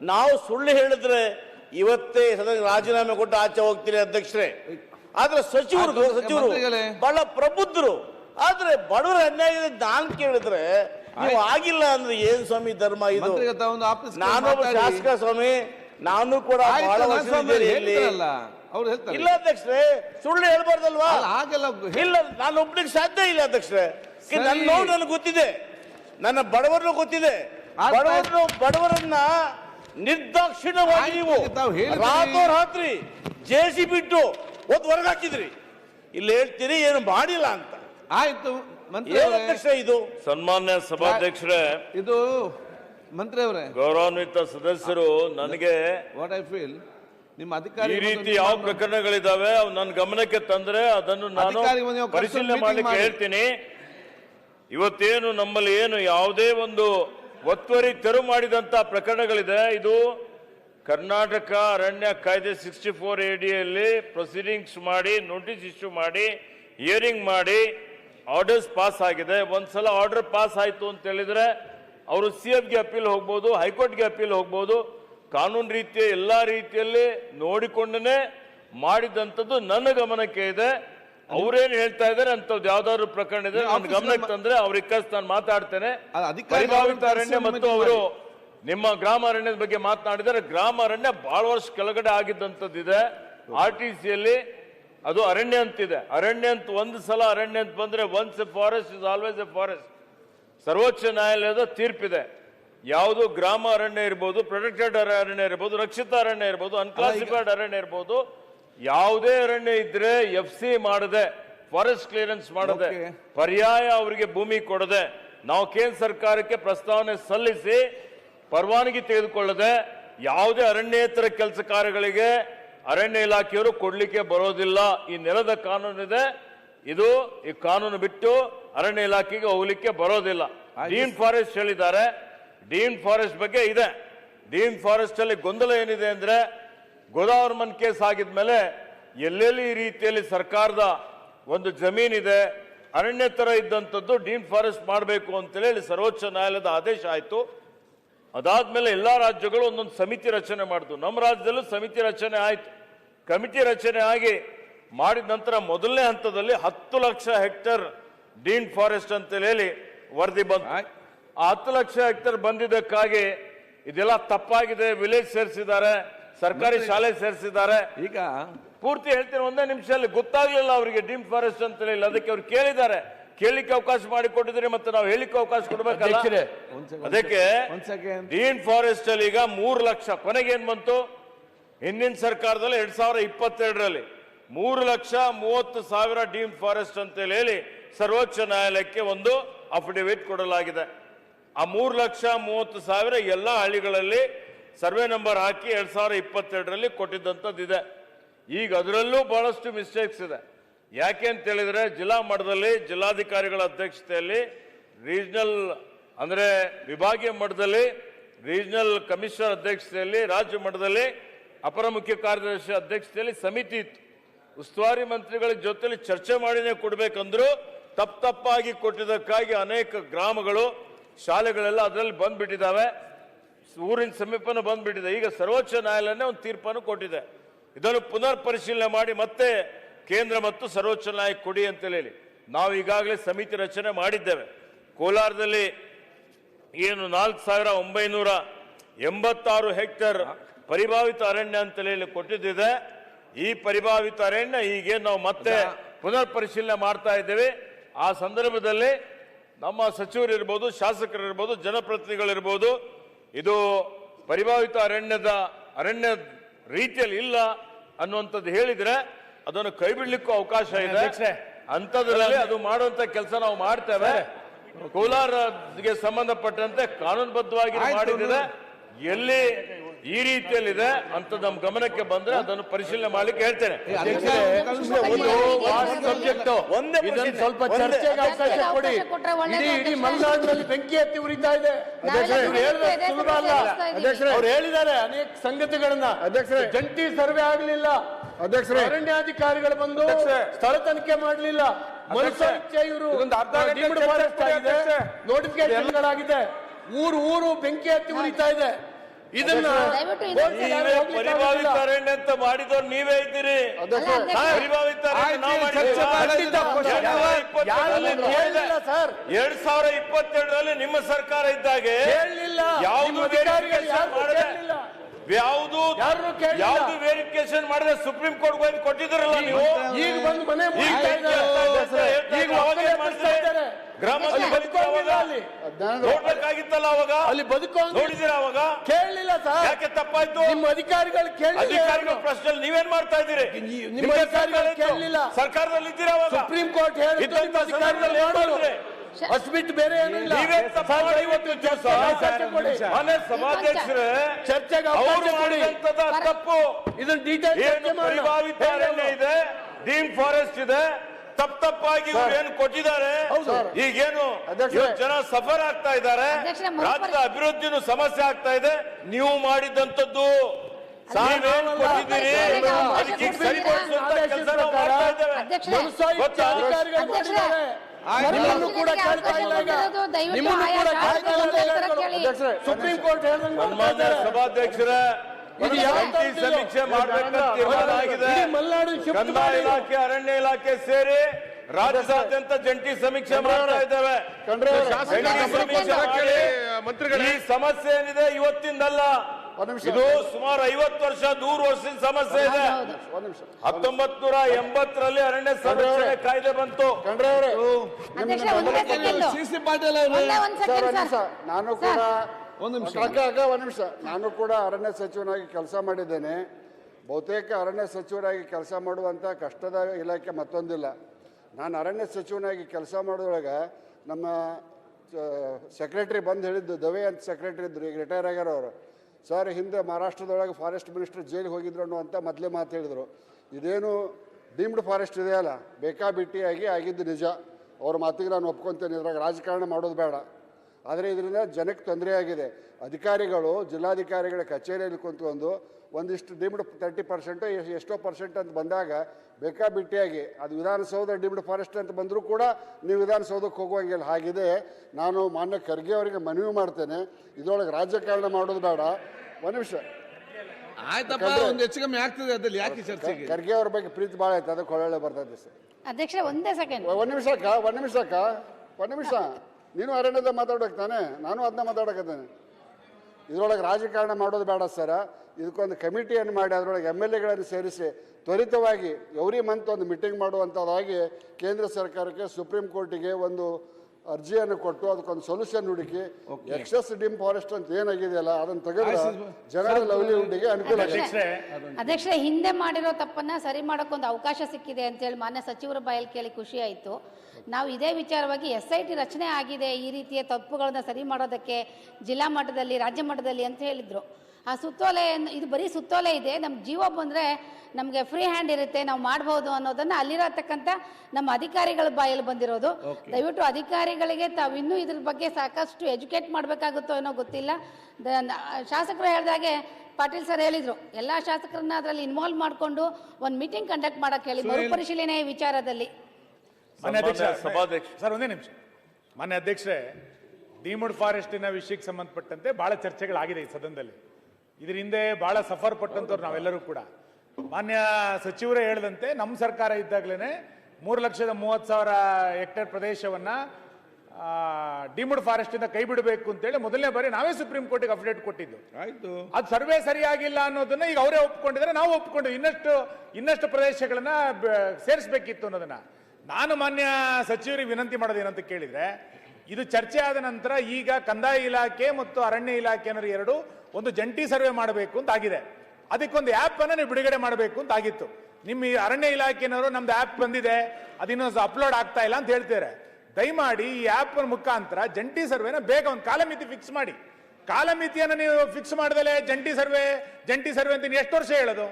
A: ನಾವು ಸುಳ್ಳು ಹೇಳಿದ್ರೆ ಇವತ್ತೇ ಸದನ ರಾಜೀನಾಮೆ ಕೊಟ್ಟು ಆಚೆ ಹೋಗ್ತೀರಿ ಅಧ್ಯಕ್ಷರೇ. ಆದ್ರೆ ಸಚಿವರು ಸಚಿವರು. ಬಹಳ ಪ್ರಬುದ್ಧರು. ಆದ್ರೆ ಬಡವರ ಅನ್ಯಾಯ ನಾನು ಕೇಳಿದ್ರೆ ನೀವು ಆಗಿಲ್ಲ ಅಂದ್ರೆ ಏನ್ ಸ್ವಾಮಿ ಧರ್ಮ ಇದು? ನಾನೊಬ್ಬ ಶಾಸಕ ಸ್ವಾಮಿ ನಾನು ಕೂಡ ಇಲ್ಲಿ ಅಧ್ಯಕ್ಷರೇ ಸುಳ್ಳು ಹೇಳ್ಬಾರ್ದಲ್ವಾ? ಇಲ್ಲ ನಾನು ಒಬ್ಬನಿಗೆ ಸಾಧ್ಯ ಇಲ್ಲ ಅಧ್ಯಕ್ಷರೇ. ನನ್ನ ನೋವು ನನಗೆ ಗೊತ್ತಿದೆ. ನನ್ನ ಬಡವರನ್ನು ಗೊತ್ತಿದೆ. ಬಡವರನ್ನು ಬಡವರನ್ನ ನಿರ್ದಾಕ್ಷಿಣ್ಯವಾಗಿ ನೀವು
C: ರಾತ್ರಿ ತಾವು
A: ರಾತ್ರೋರಾತ್ರಿ ಜೆ ಸಿ ಬಿಟ್ಟು ಒಂದು ಹೊರಗಾಕಿದ್ರಿ ಇಲ್ಲಿ ಹೇಳ್ತೀರಿ ಏನು ಮಾಡಿಲ್ಲ ಅಂತ.
C: ಆಯ್ತು ಮಂತ್ರಿ
A: ಅಧ್ಯಕ್ಷ ಇದು?
D: ಸನ್ಮಾನ್ಯ ಸಭಾಧ್ಯಕ್ಷರೇ
C: ಇದು ಮಂತ್ರಿ ಅವರೇ.
D: ಗೌರವಾನ್ವಿತ ಸದಸ್ಯರು ನನಗೆ
C: ವಾಟ್ ಐ ಫೀಲ್ ನಿಮ್ಮ ಅಧಿಕಾರಿ
D: ಈ ರೀತಿ ಯಾವ ಪ್ರಕರಣಗಳಿದಾವೆ ಅವು ನನ್ನ ಗಮನಕ್ಕೆ ತಂದ್ರೆ ಅದನ್ನು ನಾನು ಪರಿಶೀಲನೆ
C: ಮಾಡಲಿಕ್ಕೆ
D: ಮಾಡ್ಲಿಕ್ಕೆ
C: ಮಾಡಿ.
D: ಹೇಳ್ತೀನಿ. ಇವತ್ತೇನು ನಮ್ಮಲ್ಲಿ ಏನು ಯಾವುದೇ ಒಂದು ಒತ್ತುವರಿ ತೆರವು ಮಾಡಿದಂತ ಪ್ರಕರಣಗಳಿದೆ. ಇದು ಕರ್ನಾಟಕ ಅರಣ್ಯ ಕಾಯ್ದೆ ಸಿಕ್ಸ್ಟಿ ಫೋರ್ ಎಡಿಯಲ್ಲಿ ಪ್ರೊಸೀಡಿಂಗ್ಸ್ ಮಾಡಿ ನೋಟಿಸ್ ಇಶ್ಯೂ ಮಾಡಿ ಹಿಯರಿಂಗ್ ಮಾಡಿ ಆರ್ಡರ್ಸ್ ಪಾಸ್ ಆಗಿದೆ. ಒಂದ್ಸಲ ಆರ್ಡರ್ ಪಾಸ್ ಆಯಿತು ಅಂತ ಹೇಳಿದ್ರೆ ಅವರು ಸಿ ಎಫ್ಗೆ ಅಪೀಲ್ ಹೋಗ್ಬೋದು ಹೈಕೋರ್ಟ್ಗೆ ಅಪೀಲ್ ಹೋಗ್ಬೋದು. ಕಾನೂನು ರೀತಿಯ ಎಲ್ಲ ರೀತಿಯಲ್ಲಿ ನೋಡಿಕೊಂಡೇ ಮಾಡಿದಂಥದ್ದು ನನ್ನ ಗಮನಕ್ಕೆ ಇದೆ. ಅವರೇನು ಹೇಳ್ತಾ ಇದಾರೆ ಅಂತದ್ದು ಯಾವ್ದಾದ್ರು ಪ್ರಕರಣ ಇದೆ. ನನ್ನ ಗಮನಕ್ಕೆ ತಂದ್ರೆ ಅವ್ರಿಗೆ ನಾನು ಮಾತಾಡ್ತೇನೆ. ಅರಣ್ಯ ಮತ್ತು ಅವರು ನಿಮ್ಮ ಗ್ರಾಮ ಅರಣ್ಯದ ಬಗ್ಗೆ ಮಾತನಾಡಿದರೆ ಗ್ರಾಮ ಅರಣ್ಯ ಬಹಳ ವರ್ಷ ಕೆಳಗಡೆ ಆಗಿದ್ದಂಥದ್ದಿದೆ. ಆರ್ ಟಿ ಸಿಯಲ್ಲಿ ಅದು ಅರಣ್ಯ ಅಂತಿದೆ. ಅರಣ್ಯ ಅಂತ ಒಂದು ಸಲ ಅರಣ್ಯ ಅಂತ ಬಂದರೆ once a forest is always a forest ಸರ್ವೋಚ್ಚ ನ್ಯಾಯಾಲಯದ ತೀರ್ಪಿದೆ. ಯಾವುದು ಗ್ರಾಮ ಅರಣ್ಯ ಇರ್ಬೋದು ಪ್ರೊಟೆಕ್ಟೆಡ್ ಅರಣ್ಯ ಇರ್ಬೋದು ರಕ್ಷಿತ ಅರಣ್ಯ ಇರ್ಬೋದು ಅನ್ಕ್ಲಾಸಿಫೈಡ್ ಅರಣ್ಯ ಇರ್ಬೋದು ಯಾವುದೇ ಅರಣ್ಯ ಇದ್ರೆ ಎಫ್ ಸಿ ಮಾಡದೆ ಫಾರೆಸ್ಟ್ ಕ್ಲಿಯರೆನ್ಸ್ ಮಾಡದೆ ಪರ್ಯಾಯ ಅವರಿಗೆ ಭೂಮಿ ಕೊಡದೆ ನಾವು ಕೇಂದ್ರ ಸರ್ಕಾರಕ್ಕೆ ಪ್ರಸ್ತಾವನೆ ಸಲ್ಲಿಸಿ ಪರವಾನಗಿ ತೆಗೆದುಕೊಳ್ಳದೆ ಯಾವುದೇ ಅರಣ್ಯೇತರ ಕೆಲಸ ಕಾರ್ಯಗಳಿಗೆ ಅರಣ್ಯ ಇಲಾಖೆಯವರು ಕೊಡಲಿಕ್ಕೆ ಬರೋದಿಲ್ಲ. ಈ ನೆಲದ ಕಾನೂನಿದೆ. ಇದು ಈ ಕಾನೂನು ಬಿಟ್ಟು ಅರಣ್ಯ ಇಲಾಖೆಗೆ ಹೋಗ್ಲಿಕ್ಕೆ ಬರೋದಿಲ್ಲ. ಡೀನ್ ಫಾರೆಸ್ಟ್ ಹೇಳಿದ್ದಾರೆ. ಡೀನ್ ಫಾರೆಸ್ಟ್ ಬಗ್ಗೆ ಇದೆ. ಡೀನ್ ಫಾರೆಸ್ಟ್ ಅಲ್ಲಿ ಗೊಂದಲ ಏನಿದೆ ಅಂದ್ರೆ ಗೋದಾವರಮನ್ ಕೇಸ್ ಆಗಿದ್ಮೇಲೆ ಎಲ್ಲೆಲ್ಲಿ ಈ ರೀತಿಯಲ್ಲಿ ಸರ್ಕಾರದ ಒಂದು ಜಮೀನಿದೆ ಅರಣ್ಯ ತರ ಇದ್ದಂಥದ್ದು ಡೀನ್ ಫಾರೆಸ್ಟ್ ಮಾಡಬೇಕು ಅಂತೇಳಿ ಹೇಳಿ ಸರ್ವೋಚ್ಚ ನ್ಯಾಯಾಲಯದ ಆದೇಶ ಆಯಿತು. ಅದಾದ್ಮೇಲೆ ಎಲ್ಲಾ ರಾಜ್ಯಗಳು ಒಂದೊಂದು ಸಮಿತಿ ರಚನೆ ಮಾಡಿದ್ವು ನಮ್ಮ ರಾಜ್ಯದಲ್ಲೂ ಸಮಿತಿ ರಚನೆ ಆಯ್ತು. ಕಮಿಟಿ ರಚನೆ ಆಗಿ ಮಾಡಿದ ನಂತರ ಮೊದಲನೇ ಹಂತದಲ್ಲಿ ಹತ್ತು ಲಕ್ಷ ಹೆಕ್ಟರ್ ಡೀನ್ ಫಾರೆಸ್ಟ್ ಅಂತ ಹೇಳಿ ವರದಿ ಬಂತು. ಆ ಹತ್ತು ಲಕ್ಷ ಹೆಕ್ಟರ್ ಬಂದಿದ್ದಕ್ಕಾಗಿ ಇದೆಲ್ಲ ತಪ್ಪಾಗಿದೆ ವಿಲೇಜ್ ಸೇರಿಸಿದ್ದಾರೆ ಸರ್ಕಾರಿ ಶಾಲೆ ಸೇರಿಸಿದ್ದಾರೆ.
C: ಈಗ
D: ಪೂರ್ತಿ ಹೇಳ್ತೀನಿ ಒಂದೇ ನಿಮಿಷದಲ್ಲಿ ಗೊತ್ತಾಗ್ಲಿಲ್ಲ ಅವರಿಗೆ ಡೀಮ್ ಫಾರೆಸ್ಟ್ ಅಂತ ಹೇಳಿ ಅದಕ್ಕೆ ಅವ್ರು ಕೇಳಿದ್ದಾರೆ. ಕೇಳಿಕ್ಕೆ ಅವಕಾಶ ಮಾಡಿ ಕೊಟ್ಟಿದ್ರೆ ಮತ್ತೆ ನಾವು ಹೇಳಿಕ್ಕೆ ಅವಕಾಶ ಕೊಡಬೇಕಲ್ಲ? ಅದಕ್ಕೆ
C: ಗ್ರೀನ್
D: ಡೀನ್ ಫಾರೆಸ್ಟ್ ಅಲ್ಲಿ ಈಗ ಮೂರು ಲಕ್ಷ ಕೊನೆಗೆ ಏನ್ ಬಂತು? ಹಿಂದಿನ ಸರ್ಕಾರದಲ್ಲಿ ಎರಡ್ ಸಾವಿರ ಇಪ್ಪತ್ತೆರಡರಲ್ಲಿ ಮೂರು ಲಕ್ಷ ಮೂವತ್ತು ಸಾವಿರ ಡೀಮ್ ಫಾರೆಸ್ಟ್ ಅಂತ ಹೇಳಿ ಸರ್ವೋಚ್ಚ ನ್ಯಾಯಾಲಯಕ್ಕೆ ಒಂದು ಅಫಿಡವಿಟ್ ಕೊಡಲಾಗಿದೆ. ಆ ಮೂರು ಲಕ್ಷ ಮೂವತ್ತು ಸಾವಿರ ಎಲ್ಲ ಹಳ್ಳಿಗಳಲ್ಲಿ ಸರ್ವೆ ನಂಬರ್ ಹಾಕಿ ಎರಡ್ ಸಾವಿರ ಇಪ್ಪತ್ತೆರಡರಲ್ಲಿ ಕೊಟ್ಟಿದ್ದಂಥದ್ದಿದೆ. ಈಗ ಅದರಲ್ಲೂ ಬಹಳಷ್ಟು ಮಿಸ್ಟೇಕ್ಸ್ ಇದೆ. ಯಾಕೆ ಅಂತ ಹೇಳಿದ್ರೆ ಜಿಲ್ಲಾ ಮಟ್ಟದಲ್ಲಿ ಜಿಲ್ಲಾಧಿಕಾರಿಗಳ ಅಧ್ಯಕ್ಷತೆಯಲ್ಲಿ ರೀಜನಲ್ ಅಂದ್ರೆ ವಿಭಾಗೀಯ ಮಟ್ಟದಲ್ಲಿ ರೀಜನಲ್ ಕಮಿಷನರ್ ಅಧ್ಯಕ್ಷತೆಯಲ್ಲಿ ರಾಜ್ಯ ಮಟ್ಟದಲ್ಲಿ ಅಪರ ಮುಖ್ಯ ಕಾರ್ಯದರ್ಶಿ ಅಧ್ಯಕ್ಷತೆಯಲ್ಲಿ ಸಮಿತಿ ಇತ್ತು. ಉಸ್ತುವಾರಿ ಮಂತ್ರಿಗಳ ಜೊತೆಲಿ ಚರ್ಚೆ ಮಾಡಿನೇ ಕೊಡಬೇಕಂದ್ರೂ ತಪ್ಪ ತಪ್ಪಾಗಿ ಕೊಟ್ಟಿದ್ದಕ್ಕಾಗಿ ಅನೇಕ ಗ್ರಾಮಗಳು, ಶಾಲೆಗಳೆಲ್ಲ ಅದರಲ್ಲಿ ಬಂದ್ಬಿಟ್ಟಿದ್ದಾವೆ. ಊರಿನ ಸಮೀಪನೂ ಬಂದ್ಬಿಟ್ಟಿದೆ. ಈಗ ಸರ್ವೋಚ್ಚ ನ್ಯಾಯಾಲಯನೇ ಒಂದು ತೀರ್ಪನ್ನು ಕೊಟ್ಟಿದೆ. ಇದನ್ನು ಪುನರ್ ಪರಿಶೀಲನೆ ಮಾಡಿ ಮತ್ತೆ ಕೇಂದ್ರ ಮತ್ತು ಸರ್ವೋಚ್ಚ ನ್ಯಾಯ ಕೊಡಿ ಅಂತ ಹೇಳಿ. ನಾವು ಈಗಾಗಲೇ ಸಮಿತಿ ರಚನೆ ಮಾಡಿದ್ದೇವೆ. ಕೋಲಾರದಲ್ಲಿ ಏನು ನಾಲ್ಕು ಸಾವಿರ ಒಂಬೈನೂರ ಎಂಬತ್ತಾರು ಹೆಕ್ಟೇರ್ ಪರಿಭಾವಿತ ಅರಣ್ಯ ಅಂತ ಹೇಳಿ ಕೊಟ್ಟಿದ್ದಿದೆ. ಈ ಪರಿಭಾವಿತ ಅರಣ್ಯ ಈಗ ನಾವು ಮತ್ತೆ ಪುನರ್ ಪರಿಶೀಲನೆ ಮಾಡ್ತಾ ಇದ್ದೇವೆ. ಆ ಸಂದರ್ಭದಲ್ಲಿ ನಮ್ಮ ಸಚಿವರು ಇರ್ಬೋದು ಶಾಸಕರು ಇರ್ಬೋದು ಜನಪ್ರತಿನಿಧಿಗಳಿರ್ಬೋದು ಇದು ಪರಿಭಾವಿತ ಅರಣ್ಯದ ಅರಣ್ಯ ರೀತಿಯಲ್ಲಿ ಇಲ್ಲ ಅನ್ನುವಂಥದ್ದು ಹೇಳಿದ್ರೆ ಅದನ್ನು ಕೈ ಬಿಡ್ಲಿಕ್ಕೂ ಅವಕಾಶ ಇದೆ. ಅಂತದ್ರಲ್ಲಿ ಅದು ಮಾಡುವಂತ ಕೆಲಸ ನಾವು ಮಾಡ್ತೇವೆ. ಕೋಲಾರಗೆ ಸಂಬಂಧಪಟ್ಟಂತೆ ಕಾನೂನುಬದ್ಧವಾಗಿ ಮಾಡಿದ್ರೆ ಎಲ್ಲಿ ಈ ರೀತಿಯಲ್ಲಿದೆ ಅಂತ ನಮ್ ಗಮನಕ್ಕೆ ಬಂದ್ರೆ ಅದನ್ನು ಪರಿಶೀಲನೆ ಮಾಡ್ಲಿಕ್ಕೆ ಹೇಳ್ತೇನೆ.
E: ಸ್ವಲ್ಪ ಚರ್ಚೆಗೆ ಅವಕಾಶ ಕೊಡಿ. ಇಡೀ ಇಡೀ ಮಲೆನಾಡಿನಲ್ಲಿ ಬೆಂಕಿ ಎತ್ತಿ ಉರಿತಾ ಇದೆ. ಅವ್ರು ಹೇಳಿದ್ದಾರೆ ಅನೇಕ ಸಂಗತಿಗಳನ್ನ.
B: ಅಧ್ಯಕ್ಷರೇ.
E: ಜಂಟಿ ಸರ್ವೆ ಆಗ್ಲಿಲ್ಲ.
B: ಅಧ್ಯಕ್ಷರೇ.
E: ಅರಣ್ಯಾಧಿಕಾರಿಗಳು ಬಂದು. ಸ್ಥಳ ತನಿಖೆ ಮಾಡಲಿಲ್ಲ. ಇವರು
C: ಕೊಡಿ
E: ಆಗಿದೆ. ಊರು ಊರು ಬೆಂಕಿ ಹತ್ತಿ ಉರಿತಾ ಇದೆ. ಇದನ್ನ
D: ಪರಿಭಾವಿತ ಅರಣ್ಯ ಅಂತ ಮಾಡಿದವ್ರು ನೀವೇ ಇದ್ದೀರಿ. ಪರಿಭಾವಿತ ಎರಡ್ ಸಾವಿರ ಇಪ್ಪತ್ತೆರಡರಲ್ಲಿ ನಿಮ್ಮ ಸರ್ಕಾರ ಇದ್ದಾಗೆ
E: ಕೇಳಲಿಲ್ಲ.
D: ಯಾವುದು ಯಾವುದು
E: ಯಾರನ್ನೂ ಕೇಳಲಿಲ್ಲ.
D: ಯಾವುದು ವೆರಿಫಿಕೇಶನ್ ಮಾಡಿದ್ರೆ ಸುಪ್ರೀಂ ಕೋರ್ಟ್ ಹೋಗಿ ಕೊಟ್ಟಿದ್ರಲ್ಲ ನೀವು
E: ಈಗ ಬಂದು ಮನೆ
D: ಈಗ
E: ಮುಚ್ತಾ ಇದ್ದಾರೆ.
D: ಇದೆ
E: ಈಗ.
D: ಮಾಡ್ತಾ
E: ಒಕ್ಕಲೆ
D: ಏನ್
E: ಇದ್ದಾರೆ.
D: ಗ್ರಾಮ
E: ಅಲ್ಲಿ
D: ಪಂಚಾಯತ್
E: ಬದುಕೊಂಡು ಕೇಳಲಿಲ್ಲ ಅಲ್ಲಿ
D: ನೋಡ್ಬೇಕಾಗಿತ್ತಲ್ಲ ಅವಾಗ
E: ಅಲ್ಲಿ ಬದುಕೋ
D: ನೋಡಿದಿರ ಅವಾಗ
E: ಕೇಳಲಿಲ್ಲ ಸರ್
D: ಯಾಕೆ ತಪ್ಪಾಯ್ತು
E: ನಿಮ್ಮ ಅಧಿಕಾರಿಗಳು ಕೇಳಲಿಲ್ಲ
D: ಅಧಿಕಾರಿಗಳ ಪ್ರಶ್ನೆ ನೀವೇನ್ ಮಾಡ್ತಾ ಇದ್ದೀರಿ
E: ನಿಮ್ಮ
D: ನಿಮ್ಗೆ
E: ಅಧಿಕಾರಿಗಳು
D: ಸರ್ಕಾರ ಇತ್ತು.
E: ಕೇಳಲಿಲ್ಲ.
D: ಸರ್ಕಾರದಲ್ಲಿ ಇದ್ದೀರಾ ಅವಾಗ
E: ಸುಪ್ರೀಂ ಕೋರ್ಟ್ ಹೇಳಿದ್ದು
D: ಇದ್ದಂತ
E: ನಿಮ್ಮ ಅಧಿಕಾರಿಗಳು
D: ಸಂದರ್ಭದಲ್ಲಿ
E: ನೋಡೋದು. ಅಷ್ಟ್ಬಿಟ್ಟು ಬೇರೆ ಏನಿಲ್ಲ ಇಲ್ಲ.
D: ಸಭಾಧ್ಯಕ್ಷರೇ
E: ಚರ್ಚೆಗೆ ಅವಕಾಶ ಕೊಡಿ.
D: ತಪ್ಪು.
E: ಇದನ್ನ ಡೀಟೇಲ್
D: ಏನು
E: ಚರ್ಚೆ ಮಾಡೋಣ.
D: ಪರಿಭಾವಿತ ಅರಣ್ಯ ಇದೆ? ಡೀಮ್ ಫಾರೆಸ್ಟ್ ಇದೆ. ತಪ್ಪ ತಪ್ಪಾಗಿ ಏನು ಕೊಟ್ಟಿದ್ದಾರೆ. ಈಗೇನು. ಜನ ಸಫರ್ ಆಗ್ತಾ ಇದ್ದಾರೆ? ರಾಜ್ಯದ ಅಭಿವೃದ್ಧಿನೂ ಸಮಸ್ಯೆ ಆಗ್ತಾ ಇದೆ. ನೀವು ಮಾಡಿದಂತದ್ದು ಅದಕ್ಕೆ ಸರಿಪಡಿಸುವಂತ ಕೆಲಸ ಮಾಡ್ತಾ ಇದ್ದೇವೆ.
E: ನಿಮ್ಮನ್ನು ಕೂಡ ಕೇಳ್ತಾ ಇಲ್ಲ ಈಗ. ನಿಮ್ಮನ್ನು ಕೂಡ ಕೇಳ್ತಾ ಇಲ್ಲ
F: ಶಾಸಕರ
E: ಅಧಿಕಾರಿಗಳು.
F: ಕೇಳಿ.
B: ಅಧ್ಯಕ್ಷರೇ,
E: ಸುಪ್ರೀಂ ಕೋರ್ಟ್ ಹೇಳ್ದಂಗೆ ಮಾಡ್ತಾ
D: ಸನ್ಮಾನ್ಯ ಸಭಾಧ್ಯಕ್ಷರೇ
E: ಇದು ಯಾವ
D: ಜಂಟಿ
E: ತಪ್ಪಿದು?
D: ಸಮೀಕ್ಷೆ ಮಾಡ್ಬೇಕಂತ ತೀರ್ಮಾನ ಆಗಿದೆ
E: ಮಲೆನಾಡು ಶಿಫ್ಟ್
D: ಕಂದಾಯ ಇಲಾಖೆ ಅರಣ್ಯ ಇಲಾಖೆ ಸೇರಿ ರಾಜ್ಯದಾದ್ಯಂತ ಜಂಟಿ ಸಮೀಕ್ಷೆ ಮಾಡ್ತಾ ಇದ್ದೇವೆ ಈ ಸಮಸ್ಯೆ ಏನಿದೆ? ಇವತ್ತಿಂದಲ್ಲ. ಇದು ಸುಮಾರು ಐವತ್ತು ವರ್ಷ ನೂರು ವರ್ಷದ ಸಮಸ್ಯೆ ಇದೆ.
F: ಹೌದು.
B: ಒಂದ್ ನಿಮಿಷ.
D: ಹತ್ತೊಂಬತ್ ನೂರ ಎಂಬತ್ತರಲ್ಲಿ ಅರಣ್ಯ ಸಂರಕ್ಷಣೆ ಕಾಯ್ದೆ ಬಂತು.
C: ಸಿಸಿ ಪಾಟೀಲ್
B: ನಾನು ಕೂಡ
C: ಒಂದು ನಿಮಿಷ.
B: ಒಂದು ನಿಮಿಷ. ನಾನು ಕೂಡ ಅರಣ್ಯ ಸಚಿವನಾಗಿ ಕೆಲಸ ಮಾಡಿದ್ದೇನೆ. ಬಹುತೇಕ ಅರಣ್ಯ ಸಚಿವರಾಗಿ ಕೆಲಸ ಮಾಡುವಂಥ ಕಷ್ಟದ ಇಲಾಖೆ ಮತ್ತೊಂದಿಲ್ಲ. ನಾನು ಅರಣ್ಯ ಸಚಿವನಾಗಿ ಕೆಲಸ ಮಾಡೋದ್ರೊಳಗೆ ನಮ್ಮ ಸೆಕ್ರೆಟ್ರಿ ಬಂದು ಹೇಳಿದ್ದು ದವೆ ಅಂತ ಸೆಕ್ರೆಟ್ರಿ ಇದ್ರು ಈಗ ರಿಟೈರ್ ಆಗ್ಯಾರ ಅವರು. ಸರ್, ಹಿಂದೆ ಮಹಾರಾಷ್ಟ್ರದೊಳಗೆ ಫಾರೆಸ್ಟ್ ಮಿನಿಸ್ಟರ್ ಜೈಲಿಗೆ ಹೋಗಿದ್ರು ಅಂತ ಮೊದಲೇ ಮಾತು ಹೇಳಿದರು. ಇದೇನು ಡೀಮ್ಡ್ ಫಾರೆಸ್ಟ್ ಇದೆಯಲ್ಲ ಬೇಕಾಬಿಟ್ಟಿಯಾಗಿ ಆಗಿದ್ದು ನಿಜ. ಅವ್ರ ಮಾತಿಗೆ ನಾನು ಒಪ್ಕೊತೇನೆ, ಇದ್ರಾಗ ರಾಜಕಾರಣ ಮಾಡೋದು ಬೇಡ. ಆದರೆ ಇದರಿಂದ ಜನಕ್ಕೆ ತೊಂದರೆ ಆಗಿದೆ. ಅಧಿಕಾರಿಗಳು, ಜಿಲ್ಲಾಧಿಕಾರಿಗಳ ಕಚೇರಿಯಲ್ಲಿ ಕುಂತ್ಕೊಂಡು ಒಂದಿಷ್ಟು ಡಿಮ್ಡ್ ತರ್ಟಿ ಪರ್ಸೆಂಟು ಎಷ್ಟೋ ಪರ್ಸೆಂಟ್ ಅಂತ ಬಂದಾಗ ಬೇಕಾಬಿಟ್ಟಿಯಾಗಿ ಅದು ವಿಧಾನಸೌಧ ಡಿಮ್ಡ್ ಫಾರೆಸ್ಟ್ ಅಂತ ಬಂದರೂ ಕೂಡ ನೀವು ವಿಧಾನಸೌಧಕ್ಕೆ ಹೋಗುವಂಗಿಲ್ಲ. ಹಾಗಿದೆ ನಾನು ಮಾನ್ಯ ಖರ್ಗೆ ಅವರಿಗೆ ಮನವಿ ಮಾಡ್ತೇನೆ. ಇದರೊಳಗೆ ರಾಜಕಾರಣ ಮಾಡೋದು ಬೇಡ. ಒಂದು ನಿಮಿಷ.
C: ಆಯ್ತಪ್ಪ ಒಂದು ಹೆಚ್ಚು ಕಮ್ಮಿ ಆಗ್ತದೆ ಅದ್ರಲ್ಲಿ. ಯಾಕೆ ಚರ್ಚೆಗೆ?
B: ಖರ್ಗೆ ಅವ್ರ ಬಗ್ಗೆ ಪ್ರೀತಿ ಭಾಳ ಐತೆ ಅದಕ್ಕೆ ಒಳ್ಳೆ ಬರ್ತದೆ ಸರ್.
F: ಅಧ್ಯಕ್ಷ ಒಂದೇ ಸೆಕೆಂಡ್.
B: ಒಂದು ನಿಮಿಷ ಅಕ್ಕ ಒಂದು ನಿಮಿಷ ಅಕ್ಕ ಒಂದು ನಿಮಿಷ. ನೀನು ಅರಣ್ಯದ ಮಾತಾಡೋಕೆ ತಾನೆ? ನಾನು ಅದನ್ನ ಮಾತಾಡಕತ್ತೇನೆ. ಇದರೊಳಗೆ ರಾಜಕಾರಣ ಮಾಡೋದು ಬೇಡ ಸರ. ಇದಕ್ಕೊಂದು ಕಮಿಟಿಯನ್ನು ಮಾಡಿ ಅದರೊಳಗೆ ಎಂ ಎಲ್ ಎಗಳನ್ನು ಸೇರಿಸಿ ತ್ವರಿತವಾಗಿ ಎವ್ರಿ ಮಂತ್ ಒಂದು ಮೀಟಿಂಗ್ ಮಾಡುವಂಥದ್ದಾಗಿ ಕೇಂದ್ರ ಸರ್ಕಾರಕ್ಕೆ ಸುಪ್ರೀಂ ಕೋರ್ಟಿಗೆ ಒಂದು ಅರ್ಜಿಯನ್ನು ಕೊಟ್ಟು ಅದಕ್ಕೊಂದು ಸೊಲ್ಯೂಷನ್ ಹುಡುಕಿ ಎಕ್ಸಸ್ ಡಿಮ್ ಫಾರೆಸ್ಟ್ ಅಂತ ಏನಾಗಿದೆಯಲ್ಲ ಅದನ್ನು ತೆಗೆದು ಜನರ ಲವ್ಲಿಹುಡ್ಗೆ ಅನುಕೂಲ
F: ಅಧ್ಯಕ್ಷರೇ ಹಿಂದೆ ಮಾಡಿರೋ ತಪ್ಪನ್ನ ಸರಿ ಮಾಡೋಕ್ಕೊಂದು ಅವಕಾಶ ಸಿಕ್ಕಿದೆ ಅಂತ ಹೇಳಿ ಮಾನ್ಯ ಸಚಿವರ ಬಾಯಲ್ಲಿ ಕೇಳಿ ಖುಷಿ ಆಯಿತು. ನಾವು ಇದೇ ವಿಚಾರವಾಗಿ ಎಸ್ ಐ ಟಿ ರಚನೆ ಆಗಿದೆ ಈ ರೀತಿಯ ತಪ್ಪುಗಳನ್ನ ಸರಿ ಮಾಡೋದಕ್ಕೆ ಜಿಲ್ಲಾ ಮಟ್ಟದಲ್ಲಿ ರಾಜ್ಯ ಮಟ್ಟದಲ್ಲಿ ಅಂತ ಹೇಳಿದ್ರು. ಆ ಸುತ್ತೋಲೆ ಇದು ಬರೀ ಸುತ್ತೋಲೆ ಇದೆ. ನಮ್ಮ ಜೀವ ಬಂದರೆ ನಮಗೆ ಫ್ರೀ ಹ್ಯಾಂಡ್ ಇರುತ್ತೆ. ನಾವು ಮಾಡ್ಬೋದು ಅನ್ನೋದನ್ನ ಅಲ್ಲಿರತಕ್ಕಂಥ ನಮ್ಮ ಅಧಿಕಾರಿಗಳ ಬಾಯಲ್ಲಿ ಬಂದಿರೋದು. ದಯವಿಟ್ಟು ಅಧಿಕಾರಿಗಳಿಗೆ ತಾವು ಇನ್ನೂ ಇದ್ರ ಬಗ್ಗೆ ಸಾಕಷ್ಟು ಎಜುಕೇಟ್ ಮಾಡಬೇಕಾಗುತ್ತೋ ಏನೋ ಗೊತ್ತಿಲ್ಲ. ಶಾಸಕರು ಹೇಳಿದಾಗೆ ಪಾಟೀಲ್ ಸರ್ ಹೇಳಿದ್ರು. ಎಲ್ಲ ಶಾಸಕರನ್ನ ಅದರಲ್ಲಿ ಇನ್ವಾಲ್ವ್ ಮಾಡಿಕೊಂಡು ಒಂದು ಮೀಟಿಂಗ್ ಕಂಡಕ್ಟ್ ಮಾಡಕ್ಕೆ ಹೇಳಿ. ಮರುಪರಿಶೀಲನೆ ವಿಚಾರದಲ್ಲಿ.
G: ಮಾನ್ಯ ಅಧ್ಯಕ್ಷ ಸರ್ ಒಂದೇ ನಿಮಿಷ. ಮಾನ್ಯ ಅಧ್ಯಕ್ಷರೇ ಡಿಮುಡ್ ಫಾರೆಸ್ಟಿನ ವಿಷಯಕ್ಕೆ ಸಂಬಂಧಪಟ್ಟಂತೆ ಬಹಳ ಚರ್ಚೆಗಳಾಗಿದೆ ಈ ಸದನದಲ್ಲಿ. ಇದರ ಹಿಂದೆ ಬಹಳ ಸಫರ್ ಪಟ್ಟಂತವ್ರು ನಾವೆಲ್ಲರೂ ಕೂಡ. ಮಾನ್ಯ ಸಚಿವರೇ ಹೇಳಿದಂತೆ ನಮ್ಮ ಸರ್ಕಾರ ಇದ್ದಾಗಲೇ ಮೂರು ಲಕ್ಷದ ಮೂವತ್ತು ಸಾವಿರ ಹೆಕ್ಟೇರ್ ಪ್ರದೇಶವನ್ನ ಡಿಮುಡ್ ಫಾರೆಸ್ಟ್ ಇಂದ ಕೈ ಬಿಡಬೇಕು ಅಂತೇಳಿ ಮೊದಲನೇ ಬಾರಿ ನಾವೇ ಸುಪ್ರೀಂ ಕೋರ್ಟಿಗೆ ಅಪ್ಡೇಟ್ ಕೊಟ್ಟಿದ್ದು.
C: ಆಯ್ತು.
G: ಅದು ಸರ್ವೆ ಸರಿಯಾಗಿಲ್ಲ ಅನ್ನೋದನ್ನ ಈಗ ಅವರೇ ಒಪ್ಕೊಂಡಿದ್ದಾರೆ ನಾವು ಒಪ್ಕೊಂಡಿದ್ವಿ ಇನ್ನಷ್ಟು ಇನ್ನಷ್ಟು ಪ್ರದೇಶಗಳನ್ನ ಸೇರಿಸ್ಬೇಕಿತ್ತು ಅನ್ನೋದನ್ನ. ನಾನು ಮಾನ್ಯ ಸಚಿವರಿಗೆ ವಿನಂತಿ ಮಾಡೋದೇನಂತ ಕೇಳಿದ್ರೆ ಇದು ಚರ್ಚೆ ಆದ ನಂತರ ಈಗ ಕಂದಾಯ ಇಲಾಖೆ ಮತ್ತು ಅರಣ್ಯ ಇಲಾಖೆ ಅನ್ನೋರು ಎರಡು ಒಂದು ಜಂಟಿ ಸರ್ವೆ ಮಾಡಬೇಕು ಅಂತ ಆಗಿದೆ. ಅದಕ್ಕೊಂದು ಆ್ಯಪ್ ಅನ್ನು ನೀವು ಬಿಡುಗಡೆ ಮಾಡಬೇಕು ಅಂತ ಆಗಿತ್ತು. ನಿಮ್ಮ ಈ ಅರಣ್ಯ ಇಲಾಖೆನವರು ನಮ್ದು ಆ್ಯಪ್ ಬಂದಿದೆ, ಅದಿನ್ನೊಂದು ಅಪ್ಲೋಡ್ ಆಗ್ತಾ ಇಲ್ಲ ಅಂತ ಹೇಳ್ತಾರೆ ದಯಮಾಡಿ ಈ ಆ್ಯಪ್ ಮುಖಾಂತರ ಜಂಟಿ ಸರ್ವೆನ ಬೇಗ ಒಂದು ಕಾಲಮಿತಿ ಫಿಕ್ಸ್ ಮಾಡಿ. ಕಾಲಮಿತಿಯನ್ನು ನೀವು ಫಿಕ್ಸ್ ಮಾಡಿದಲೆ ಜಂಟಿ ಸರ್ವೆ ಜಂಟಿ ಸರ್ವೆ ಅಂತ ಎಷ್ಟು ವರ್ಷ ಹೇಳೋದು?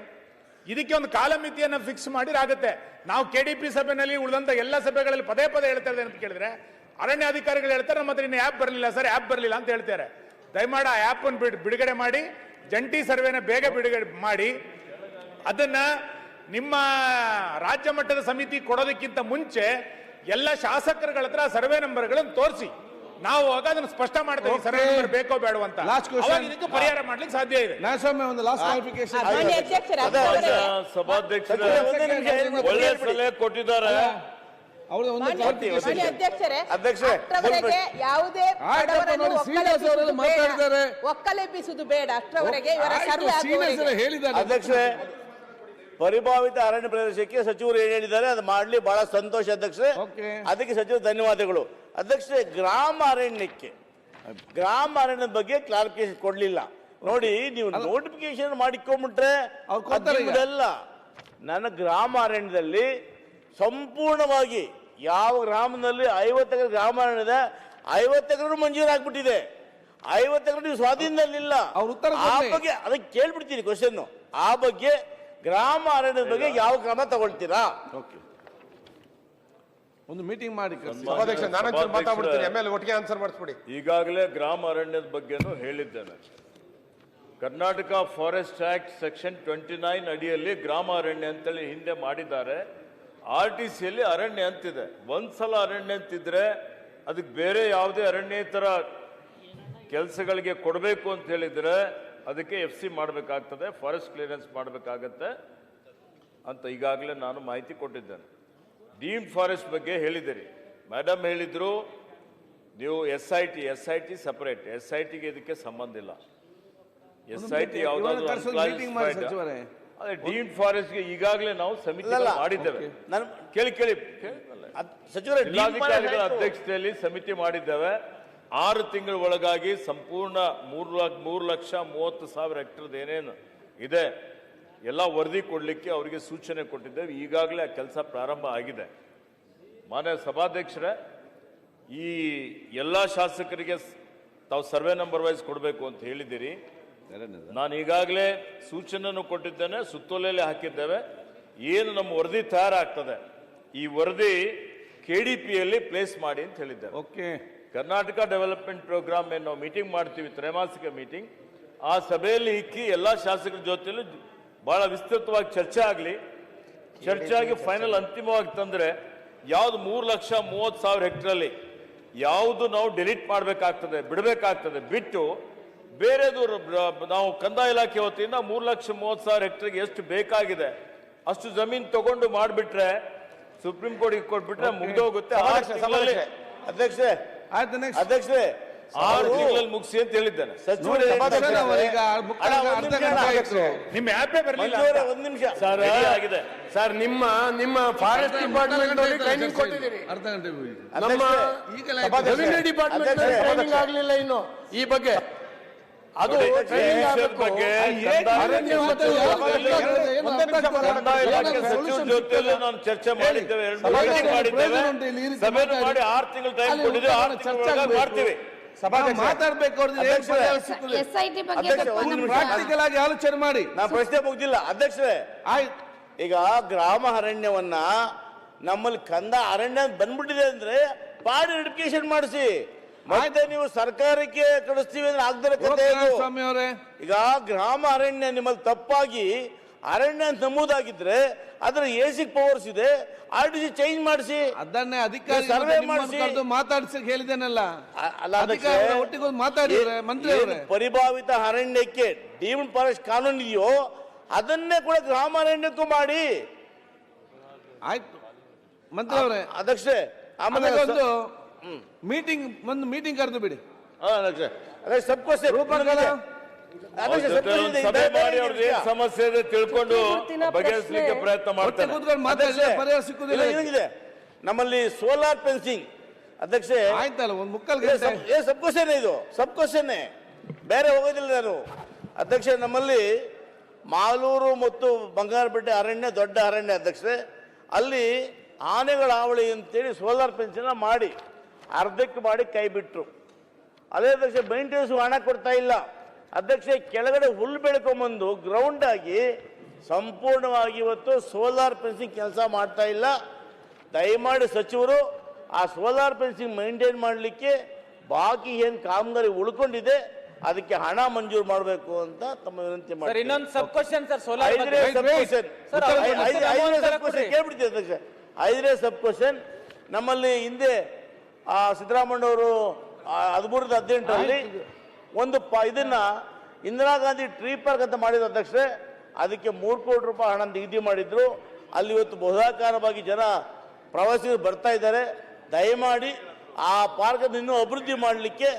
G: ಇದಕ್ಕೆ ಒಂದು ಕಾಲಮಿತಿಯನ್ನು ಫಿಕ್ಸ್ ಮಾಡಿರಾಗುತ್ತೆ ನಾವು ಕೆ ಡಿ ಪಿ ಸಭೆಯಲ್ಲಿ ಉಳಿದಂತ ಎಲ್ಲ ಸಭೆಗಳಲ್ಲಿ ಪದೇ ಪದೇ ಹೇಳ್ತಾ ಇದ್ದೇನೆ ಅಂತ ಕೇಳಿದ್ರೆ ಅರಣ್ಯ ಅಧಿಕಾರಿಗಳು ಹೇಳ್ತಾರೆ ನಮ್ಮ ಹತ್ರ ಇನ್ನು ಆ್ಯಪ್ ಬರಲಿಲ್ಲ ಸರ್ ಆ್ಯಪ್ ಬರಲಿಲ್ಲ ಅಂತ ಹೇಳ್ತಾರೆ. ದಯಮಾಡಿ ಆ ಆ್ಯಪ್ ಅನ್ನು ಬಿಡುಗಡೆ ಮಾಡಿ ಜಂಟಿ ಸರ್ವೆನ ಬೇಗ ಬಿಡುಗಡೆ ಮಾಡಿ. ಅದನ್ನ ನಿಮ್ಮ ರಾಜ್ಯ ಮಟ್ಟದ ಸಮಿತಿ ಕೊಡೋದಕ್ಕಿಂತ ಮುಂಚೆ ಎಲ್ಲ ಶಾಸಕರುಗಳ ಹತ್ರ ಸರ್ವೆ ನಂಬರ್ಗಳನ್ನು ತೋರಿಸಿ. ನಾವು ಆಗ ಅದನ್ನು ಸ್ಪಷ್ಟ ಮಾಡ್ತೇವೆ ಸರ್ವೆ ನಂಬರ್ ಬೇಕೋ ಬೇಡೋ
C: ಅಂತ. Question.
G: ಅವಾಗ ಇದಕ್ಕೆ ಪರಿಹಾರ ಮಾಡ್ಲಿಕ್ಕೆ ಸಾಧ್ಯ ಇದೆ.
C: ಒಂದು ಲಾಸ್ಟ್ ಕ್ಲಾರಿಫಿಕೇಶನ್
D: ಸಭಾಧ್ಯಕ್ಷರೇ ಒಳ್ಳೆ ಸಲಹೆ ಕೊಟ್ಟಿದ್ದಾರೆ.
C: ಒಂದು
H: ಮಾನ್ಯ. ಅಧ್ಯಕ್ಷರೇ
A: ಅಧ್ಯಕ್ಷರೇ,
H: ಅಷ್ಟರವರೆಗೆ ಯಾವುದೇ
C: ಆಯ್ತಪ್ಪ
H: ಬಡವರನ್ನು
C: ನೋಡಿ, ಶ್ರೀನಿವಾಸ್ ಅವರೆಲ್ಲ
H: ಬೇಡ.
C: ಮಾತಾಡಿದ್ದಾರೆ.
H: ಒಕ್ಕಲೆಬ್ಬಿಸುವುದು ಬೇಡ ಅಷ್ಟರವರೆಗೆ ಇವರ
C: ಆಯ್ತು,
H: ಸರ್ವೆ ಆಗುವವರೆಗೆ
C: ಹೇಳಿದ್ದಾರೆ
A: ಅಧ್ಯಕ್ಷರೇ ಪರಿಭಾವಿತ ಅರಣ್ಯ ಪ್ರದೇಶಕ್ಕೆ ಸಚಿವರು ಏನ್ ಹೇಳಿದ್ದಾರೆ ಅದು ಮಾಡ್ಲಿ ಬಹಳ ಸಂತೋಷ ಅಧ್ಯಕ್ಷರೇ
C: Okay.
A: ಅದಕ್ಕೆ ಸಚಿವರು ಧನ್ಯವಾದಗಳು ಅಧ್ಯಕ್ಷರೇ ಗ್ರಾಮ ಅರಣ್ಯಕ್ಕೆ ಗ್ರಾಮ ಅರಣ್ಯದ ಬಗ್ಗೆ ಕ್ಲಾರಿಫಿಕೇಶನ್ ಕೊಡ್ಲಿಲ್ಲ ನೋಡಿ ನೀವು ನೋಟಿಫಿಕೇಶನ್ ಮಾಡಿಕೊಂಡ್ಬಿಟ್ರೆ
C: ಅವ್ರು ಕೊಡ್ತಾರೆ ಈಗ.
A: ಅಲ್ಲ ನನ್ನ ಗ್ರಾಮ ಅರಣ್ಯದಲ್ಲಿ ಸಂಪೂರ್ಣವಾಗಿ ಯಾವ ಗ್ರಾಮದಲ್ಲಿ ಐವತ್ತು ಎಕರೆ ಗ್ರಾಮ ಅರಣ್ಯ ಇದೆ ಐವತ್ತು ಎಕರೆ ಮಂಜೂರಾಗ್ಬಿಟ್ಟಿದೆ ಐವತ್ತು ಎಕರೆ ನೀವು ಸ್ವಾಧೀನದಲ್ಲಿಲ್ಲ.
C: ಅವ್ರ ಉತ್ತರ
A: ಆ
C: ಕೊಡ್ಲಿ.
A: ಬಗ್ಗೆ ಅದಕ್ಕೆ ಕೇಳ್ಬಿಡ್ತೀನಿ ಕ್ವಶನ್ ಆ ಬಗ್ಗೆ ಗ್ರಾಮ ಅರಣ್ಯದ ಬಗ್ಗೆ ಯಾವ ಕ್ರಮ ತಗೊಳ್ತೀರಾ?
C: ಓಕೆ. ಒಂದು ಮೀಟಿಂಗ್ ಮಾಡಿ ಕರ್ಸಿ.
I: ಸಭಾಧ್ಯಕ್ಷ ನಾನೊಂಚೂರು ಮಾತಾಡ್ಬಿಡ್ತೀನಿ. ಒಟ್ಟಿಗೆ ಆನ್ಸರ್ ಮಾಡಿಸ್ಬಿಡಿ.
D: ಈಗಾಗಲೇ ಗ್ರಾಮ ಅರಣ್ಯದ ಬಗ್ಗೆನೂ ಹೇಳಿದ್ದೇನೆ. Karnataka forest act section twenty nine ಅಡಿಯಲ್ಲಿ ಗ್ರಾಮ ಅರಣ್ಯ ಅಂತೇಳಿ ಹಿಂದೆ ಮಾಡಿದ್ದಾರೆ. ಆರ್ ಟಿ ಸಿಯಲ್ಲಿ ಅರಣ್ಯ ಅಂತಿದೆ. ಒಂದ್ಸಲ ಅರಣ್ಯ ಅಂತಿದ್ರೆ ಅದಕ್ಕೆ ಬೇರೆ ಯಾವುದೇ ಅರಣ್ಯೇತರ ಕೆಲಸಗಳಿಗೆ ಕೊಡಬೇಕು ಅಂತ ಹೇಳಿದ್ರೆ ಅದಕ್ಕೆ ಎಫ್ ಸಿ ಮಾಡಬೇಕಾಗ್ತದೆ ಫಾರೆಸ್ಟ್ ಕ್ಲಿಯರೆನ್ಸ್ ಮಾಡಬೇಕಾಗತ್ತೆ ಅಂತ ಈಗಾಗಲೇ ನಾನು ಮಾಹಿತಿ ಕೊಟ್ಟಿದ್ದೇನೆ. ಡೀಮ್ ಫಾರೆಸ್ಟ್ ಬಗ್ಗೆ ಹೇಳಿದಿರಿ. ಮೇಡಮ್ ಹೇಳಿದ್ರು ನೀವು S I T S I T separate S I ಟಿಗೆ ಇದಕ್ಕೆ ಸಂಬಂಧ ಇಲ್ಲ. ಎಸ್ ಐ ಟಿ
C: ಇವಾಗ
D: ಅದೇ ಡೀಮ್ಡ್ ಫಾರೆಸ್ಟ್ಗೆ ಈಗಾಗಲೇ ನಾವು ಸಮಿತಿ. ಮಾಡಿದ್ದೇವೆ.
A: ನಾನು
D: ಕೇಳಿ ಕೇಳಿ?
A: ಸಚಿವರ
D: ಜಿಲ್ಲಾಧಿಕಾರಿಗಳ ಅಧ್ಯಕ್ಷತೆಯಲ್ಲಿ ಸಮಿತಿ ಮಾಡಿದ್ದೇವೆ. ಆರು ತಿಂಗಳ ಒಳಗಾಗಿ ಸಂಪೂರ್ಣ ಮೂರು ಮೂರು ಲಕ್ಷ ಮೂವತ್ತು ಸಾವಿರ ಹೆಕ್ಟರ್ದು ಏನೇನು ಇದೆ ಎಲ್ಲ ವರದಿ ಕೊಡಲಿಕ್ಕೆ ಅವರಿಗೆ ಸೂಚನೆ ಕೊಟ್ಟಿದ್ದೇವೆ. ಈಗಾಗಲೇ ಆ ಕೆಲಸ ಪ್ರಾರಂಭ ಆಗಿದೆ. ಮಾನ್ಯ ಸಭಾಧ್ಯಕ್ಷರೇ ಈ ಎಲ್ಲ ಶಾಸಕರಿಗೆ ತಾವು ಸರ್ವೆ ನಂಬರ್ ವೈಸ್ ಕೊಡಬೇಕು ಅಂತ ಹೇಳಿದ್ದೀರಿ. ನಾನು ಈಗಾಗಲೇ ಸೂಚನೆಯನ್ನು ಕೊಟ್ಟಿದ್ದೇನೆ ಸುತ್ತೋಲೆಯಲ್ಲಿ ಹಾಕಿದ್ದೇವೆ. ಏನು ನಮ್ಮ ವರದಿ ತಯಾರಾಗ್ತದೆ ಈ ವರದಿ ಕೆ ಡಿ ಪಿಯಲ್ಲಿ ಪ್ಲೇಸ್ ಮಾಡಿ ಅಂತ ಹೇಳಿದ್ದೇವೆ
C: ಓಕೆ.
D: ಕರ್ನಾಟಕ ಡೆವಲಪ್ಮೆಂಟ್ ಪ್ರೋಗ್ರಾಮ್ ಏನು ನಾವು ಮೀಟಿಂಗ್ ಮಾಡ್ತೀವಿ ತ್ರೈಮಾಸಿಕ ಮೀಟಿಂಗ್. ಆ ಸಭೆಯಲ್ಲಿ ಇಕ್ಕಿ ಎಲ್ಲ ಶಾಸಕರ ಜೊತೆಯಲ್ಲೂ ಬಹಳ ವಿಸ್ತೃತವಾಗಿ ಚರ್ಚೆ ಆಗಲಿ. ಚರ್ಚೆ ಆಗಿ ಫೈನಲ್ ಅಂತಿಮವಾಗಿ ತಂದರೆ ಯಾವುದು ಮೂರು ಲಕ್ಷ ಮೂವತ್ತು ಸಾವಿರ ಹೆಕ್ಟ್ರಲ್ಲಿ ಯಾವುದು ನಾವು ಡಿಲೀಟ್ ಮಾಡಬೇಕಾಗ್ತದೆ ಬಿಡಬೇಕಾಗ್ತದೆ ಬಿಟ್ಟು ಬೇರೆದು ನಾವು ಕಂದಾಯ ಇಲಾಖೆ ವತಿಯಿಂದ ಮೂರು ಲಕ್ಷ ಮೂವತ್ತು ಸಾವಿರ ಹೆಕ್ಟರ್ಗೆ ಎಷ್ಟು ಬೇಕಾಗಿದೆ ಅಷ್ಟು ಜಮೀನು ತಗೊಂಡು ಮಾಡಿಬಿಟ್ರೆ ಸುಪ್ರೀಂ ಕೋರ್ಟ್ಗೆ ಕೊಟ್ಬಿಟ್ರೆ ಮುಗ್ದೋಗುತ್ತೆ
C: ನೆಕ್ಸ್ಟ್
A: ಅಧ್ಯಕ್ಷರೇ
D: ಆರು ತಿಂಗಳಲ್ಲಿ ಮುಗಿಸಿ ಅಂತ ಹೇಳಿದ್ದೇನೆ.
A: ಸಚಿವರು
C: ಈಗ ಅರ್ಧ ಗಂಟೆ
G: ನಿಮ್ಮ ಆ್ಯಪೇ ಬರಲಿಲ್ಲ
A: ಒಂದ್ ನಿಮಿಷ.
D: ಸರ್ ಆಗಿದೆ.
I: ಸರ್ ನಿಮ್ಮ ನಿಮ್ಮ ಫಾರೆಸ್ಟ್ ಡಿಪಾರ್ಟ್ಮೆಂಟ್ ಅಲ್ಲಿ ಟ್ರೈನಿಂಗ್ ಕೊಟ್ಟಿದ್ದೀರಿ.
C: ಅರ್ಧ ಗಂಟೆ.
I: ನಮ್ಮ ಡಿಪಾರ್ಟ್ಮೆಂಟ್ ಟ್ರೈನಿಂಗ್ ಆಗ್ಲಿಲ್ಲ ಇನ್ನು. ಈ ಬಗ್ಗೆ ಅದು
D: ಸಚಿವರ ಜೊತೆಯಲ್ಲಿ ನಾನು ಚರ್ಚೆ ಮಾಡಿದ್ದೇವೆ
C: ಸಭೆ.
D: ಮಾಡಿ ಆರ್ ತಿಂಗಳು ಟೈಮ್ ಕೊಟ್ಟಿದ್ದೇವೆ ಆರು
C: ಚರ್ಚೆ
D: ಮಾಡ್ತೀವಿ.
C: ಮಾತಾಡ್ಬೇಕು. ಪ್ರಾಕ್ಟಿಕಲ್ ಆಗಿ ಆಲೋಚನೆ ಮಾಡಿ.
A: ನಾ ಪ್ರಶ್ನೆ ಮುಗ್ದಿಲ್ಲ. ಅಧ್ಯಕ್ಷರೇ
C: ಆಯ್ತು.
A: ಈಗ ಗ್ರಾಮ ಅರಣ್ಯವನ್ನ ನಮ್ಮಲ್ಲಿ ಕಂದ ಅರಣ್ಯ ಬಂದ್ಬಿಟ್ಟಿದೆ ಅಂದ್ರೆ ಪಾಡಿ ಎಡುಕೇಶನ್ ಮಾಡಿಸಿ. ಮತ್ತೆ ನೀವು ಸರ್ಕಾರಕ್ಕೆ ಕಳಿಸ್ತೀವಿ ಅಂದ್ರೆ ಆಗದಿರೋ ಕಥೆ ಇದು.
C: ಸ್ವಾಮಿ ಅವರೇ.
A: ಈಗ ಗ್ರಾಮ ಅರಣ್ಯ ನಿಮ್ಮಲ್ಲಿ ತಪ್ಪಾಗಿ ಅರಣ್ಯ ಅಂತ ನಮೂದಾಗಿದ್ರೆ ಅದರ ಎಸಿ ಪವರ್ಸ್ ಇದೆ ಆರ್ ಡಿ ಸಿ ಚೇಂಜ್ ಮಾಡಿಸಿ.
C: ಅದನ್ನೇ ಅಧಿಕಾರಿ
A: ನೀವು ಸರ್ವೆ ಮಾಡಿಸಿ.
C: ಮಾತಾಡ್ಸಕ್ ಹೇಳಿದ್ದೇನಲ್ಲ.
A: ಅ- ಅಲ್ಲ
C: ಅಧಿಕಾರಿಗಳ
A: ಅಧ್ಯಕ್ಷರೇ,
C: ಒಟ್ಟಿಗೆ ಹೋಗಿ ಮಾತಾಡಿದ್ರೆ
A: ಏನ್-
C: ಮಂತ್ರಿ
A: ಏನು
C: ಅವರೇ
A: ಪರಿಭಾವಿತ ಅರಣ್ಯಕ್ಕೆ ಡೀಮ್ಡ್ ಫಾರೆಸ್ಟ್ ಕಾನೂನು ಇದೆಯೋ ಅದನ್ನೇ ಕೂಡ ಗ್ರಾಮ ಅರಣ್ಯಕ್ಕೂ ಮಾಡಿ.
C: ಆಯ್ತು. ಮಂತ್ರಿ ಅವರೇ.
A: ಅದಕ್ಷೇ ಆಮೇಲೆ
C: ಆಮೇಲೆ ಒಂದು ಮೀಟಿಂಗ್ ಒಂದು ಮೀಟಿಂಗ್ ಕರೆದು ಬಿಡಿ.
A: ಸಬ್ಕೋ
C: ರೂಪಕಲ
D: ಸಭೆ ಮಾಡಿ ಅವ್ರದ್ದು ಏನ್ ಸಮಸ್ಯೆ ಇದೆ ತಿಳ್ಕೊಂಡು ಬಗೆಹರಿಸಲಿಕ್ಕೆ ಪ್ರಯತ್ನ ಮಾಡ್ತಾರೆ.
C: ಕೂತ್ಕೊಂಡು ಮಾತಾಡಿದ್ರೆ ಪರಿಹಾರ ಸಿಕ್ಕುದಿಲ್ಲ
A: ಏನಿದೆ? ನಮ್ಮಲ್ಲಿ ಸೋಲಾರ್ ಫೆನ್ಸಿಂಗ್ ಅಧ್ಯಕ್ಷ
C: ಆಯ್ತಲ್ಲ ಒಂದು ಮುಕ್ಕಲ್ ಗಂಟೆ
A: ಏ ಸಬ್ ಕ್ವಶನ್ ಇದು? ಸಬ್ ಕ್ವಶನ್ ಬೇರೆ ಹೋಗೋದಿಲ್ಲ ನಾನು. ಅಧ್ಯಕ್ಷ ನಮ್ಮಲ್ಲಿ ಮಾಲೂರು ಮತ್ತು ಬಂಗಾರಪೇಟೆ ಅರಣ್ಯ ದೊಡ್ಡ ಅರಣ್ಯ ಅಧ್ಯಕ್ಷರೇ. ಅಲ್ಲಿ ಆನೆಗಳ ಹಾವಳಿ ಅಂತೇಳಿ ಸೋಲಾರ್ ಫೆನ್ಸಿನ ಮಾಡಿ. ಅರ್ಧಕ್ಕೆ ಮಾಡಿ ಕೈ ಬಿಟ್ರು. ಅದೇ ಅಧ್ಯಕ್ಷ ಮೈಂಟೆನೆನ್ಸ್ ಹಣ ಕೊಡ್ತಾ ಇಲ್ಲ. ಅಧ್ಯಕ್ಷ ಕೆಳಗಡೆ ಹುಲ್ಲು ಬೆಳ್ಕೊಂಬಂದು ಗ್ರೌಂಡ್ ಆಗಿ ಸಂಪೂರ್ಣವಾಗಿ ಇವತ್ತು ಸೋಲಾರ್ ಫೆನ್ಸಿಂಗ್ ಕೆಲಸ ಮಾಡ್ತಾ ಇಲ್ಲ. ದಯಮಾಡಿ ಸಚಿವರು ಆ ಸೋಲಾರ್ ಫೆನ್ಸಿಂಗ್ ಮೈಂಟೈನ್ ಮಾಡಲಿಕ್ಕೆ ಬಾಕಿ ಏನು ಕಾಮಗಾರಿ ಉಳ್ಕೊಂಡಿದೆ ಅದಕ್ಕೆ ಹಣ ಮಂಜೂರು ಮಾಡಬೇಕು ಅಂತ ತಮ್ಮ ವಿನಂತಿ ಮಾಡಿ
J: ಇನ್ನೊಂದು ಸಬ್ ಕ್ವಶನ್ ಸರ್ ಸೋಲಾರ್
A: ಐದನೇ ಸಬ್ ಕ್ವಶನ್ ನಮ್ಮಲ್ಲಿ ಹಿಂದೆ ಆ ಸಿದ್ದರಾಮಣ್ಣವರು ಹದಿಮೂರದ ಹದಿನೆಂಟರಲ್ಲಿ ಒಂದು ಪ ಇದನ್ನ ಇಂದಿರಾ ಗಾಂಧಿ ಟ್ರೀ ಪಾರ್ಕ್ ಅಂತ ಮಾಡಿದ ಅಧ್ಯಕ್ಷರೇ ಅದಕ್ಕೆ ಮೂರು ಕೋಟಿ ರೂಪಾಯಿ ಹಣ ನಿಗದಿ ಮಾಡಿದ್ರು. ಅಲ್ಲಿ ಇವತ್ತು ಬಹುದಾಕಾರವಾಗಿ ಜನ ಪ್ರವಾಸಿಗರು ಬರ್ತಾ ಇದ್ದಾರೆ. ದಯಮಾಡಿ ಆ ಪಾರ್ಕ್ ಇನ್ನೂ ಅಭಿವೃದ್ಧಿ ಮಾಡಲಿಕ್ಕೆ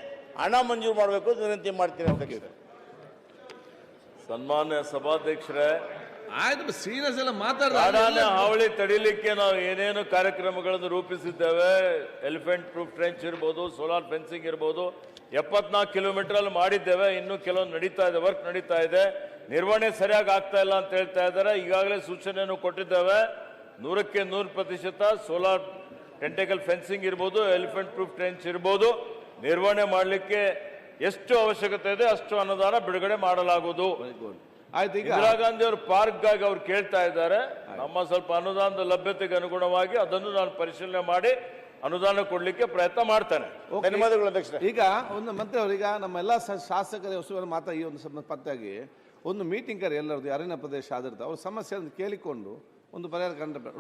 A: ಹಣ ಮಂಜೂರು ಮಾಡಬೇಕು ಅಂತ ವಿನಂತಿ ಮಾಡ್ತೀನಿ ಅಧ್ಯಕ್ಷರೇ.
D: ಸನ್ಮಾನ್ಯ ಸಭಾಧ್ಯಕ್ಷರೇ
C: ಆಯ್ತು ಸೀನಿಯರ್ಸ್ ಎಲ್ಲ ಮಾತಾಡ್ತಾರೆ
D: ಹಾವಳಿ ತಡಿಲಿಕ್ಕೆ ನಾವು ಏನೇನು ಕಾರ್ಯಕ್ರಮಗಳನ್ನು ರೂಪಿಸಿದ್ದೇವೆ? ಎಲಿಫೆಂಟ್ ಪ್ರೂಫ್ ಟ್ರೆಂಚ್ ಇರ್ಬೋದು ಸೋಲಾರ್ ಫೆನ್ಸಿಂಗ್ ಇರ್ಬೋದು ಎಪ್ಪತ್ನಾಲ್ಕು ಕಿಲೋಮೀಟರ್ ಅಲ್ಲಿ ಮಾಡಿದ್ದೇವೆ. ಇನ್ನು ಕೆಲವೊಂದು ನಡೀತಾ ಇದೆ ವರ್ಕ್ ನಡೀತಾ ಇದೆ. ನಿರ್ವಹಣೆ ಸರಿಯಾಗಿ ಆಗ್ತಾ ಇಲ್ಲ ಅಂತ ಹೇಳ್ತಾ ಇದ್ದಾರೆ. ಈಗಾಗಲೇ ಸೂಚನೆಯನ್ನು ಕೊಟ್ಟಿದ್ದೇವೆ. ನೂರಕ್ಕೆ ನೂರು ಪ್ರತಿಶತ ಸೋಲಾರ್ ಟೆಂಟೆಕಲ್ ಫೆನ್ಸಿಂಗ್ ಇರ್ಬೋದು ಎಲಿಫೆಂಟ್ ಪ್ರೂಫ್ ಟ್ರೆಂಚ್ ಇರ್ಬೋದು. ನಿರ್ವಹಣೆ ಮಾಡಲಿಕ್ಕೆ ಎಷ್ಟು ಅವಶ್ಯಕತೆ ಇದೆ ಅಷ್ಟು ಅನುದಾನ ಬಿಡುಗಡೆ ಮಾಡಲಾಗುವುದು.
C: ಆಯ್ತು ಈಗ
D: ಇಂದಿರಾ ಗಾಂಧಿ ಅವರು ಪಾರ್ಕ್ಗಾಗಿ ಅವ್ರು ಕೇಳ್ತಾ ಇದ್ದಾರೆ ನಮ್ಮ ಸ್ವಲ್ಪ ಅನುದಾನದ ಲಭ್ಯತೆಗೆ ಅನುಗುಣವಾಗಿ ಅದನ್ನು ನಾನು ಪರಿಶೀಲನೆ ಮಾಡಿ ಅನುದಾನ ಕೊಡ್ಲಿಕ್ಕೆ ಪ್ರಯತ್ನ ಮಾಡ್ತಾನೆ.
A: ಧನ್ಯವಾದಗಳು ಅಧ್ಯಕ್ಷ
C: ಈಗ ಒಂದು ಮಂತ್ರಿ ಅವರೀಗ ನಮ್ಮೆಲ್ಲ ನಮ್ಮ ಎಲ್ಲ ಸ- ಶಾಸಕರ ವಸ್ತುಗಳ ಮಾತಾ ಈ ಒಂದು ಸಂಬಂಧಪಟ್ಟಾಗಿ ಒಂದು ಮೀಟಿಂಗ್ ಕರೆ ಎಲ್ಲರದ್ದು ಅರಣ್ಯ ಪ್ರದೇಶ ಆಧಾರಿತ ಅವ್ರ ಸಮಸ್ಯೆಯನ್ನು ಕೇಳಿಕೊಂಡು ಒಂದು ಪರಿಹಾರ ಕಂಡು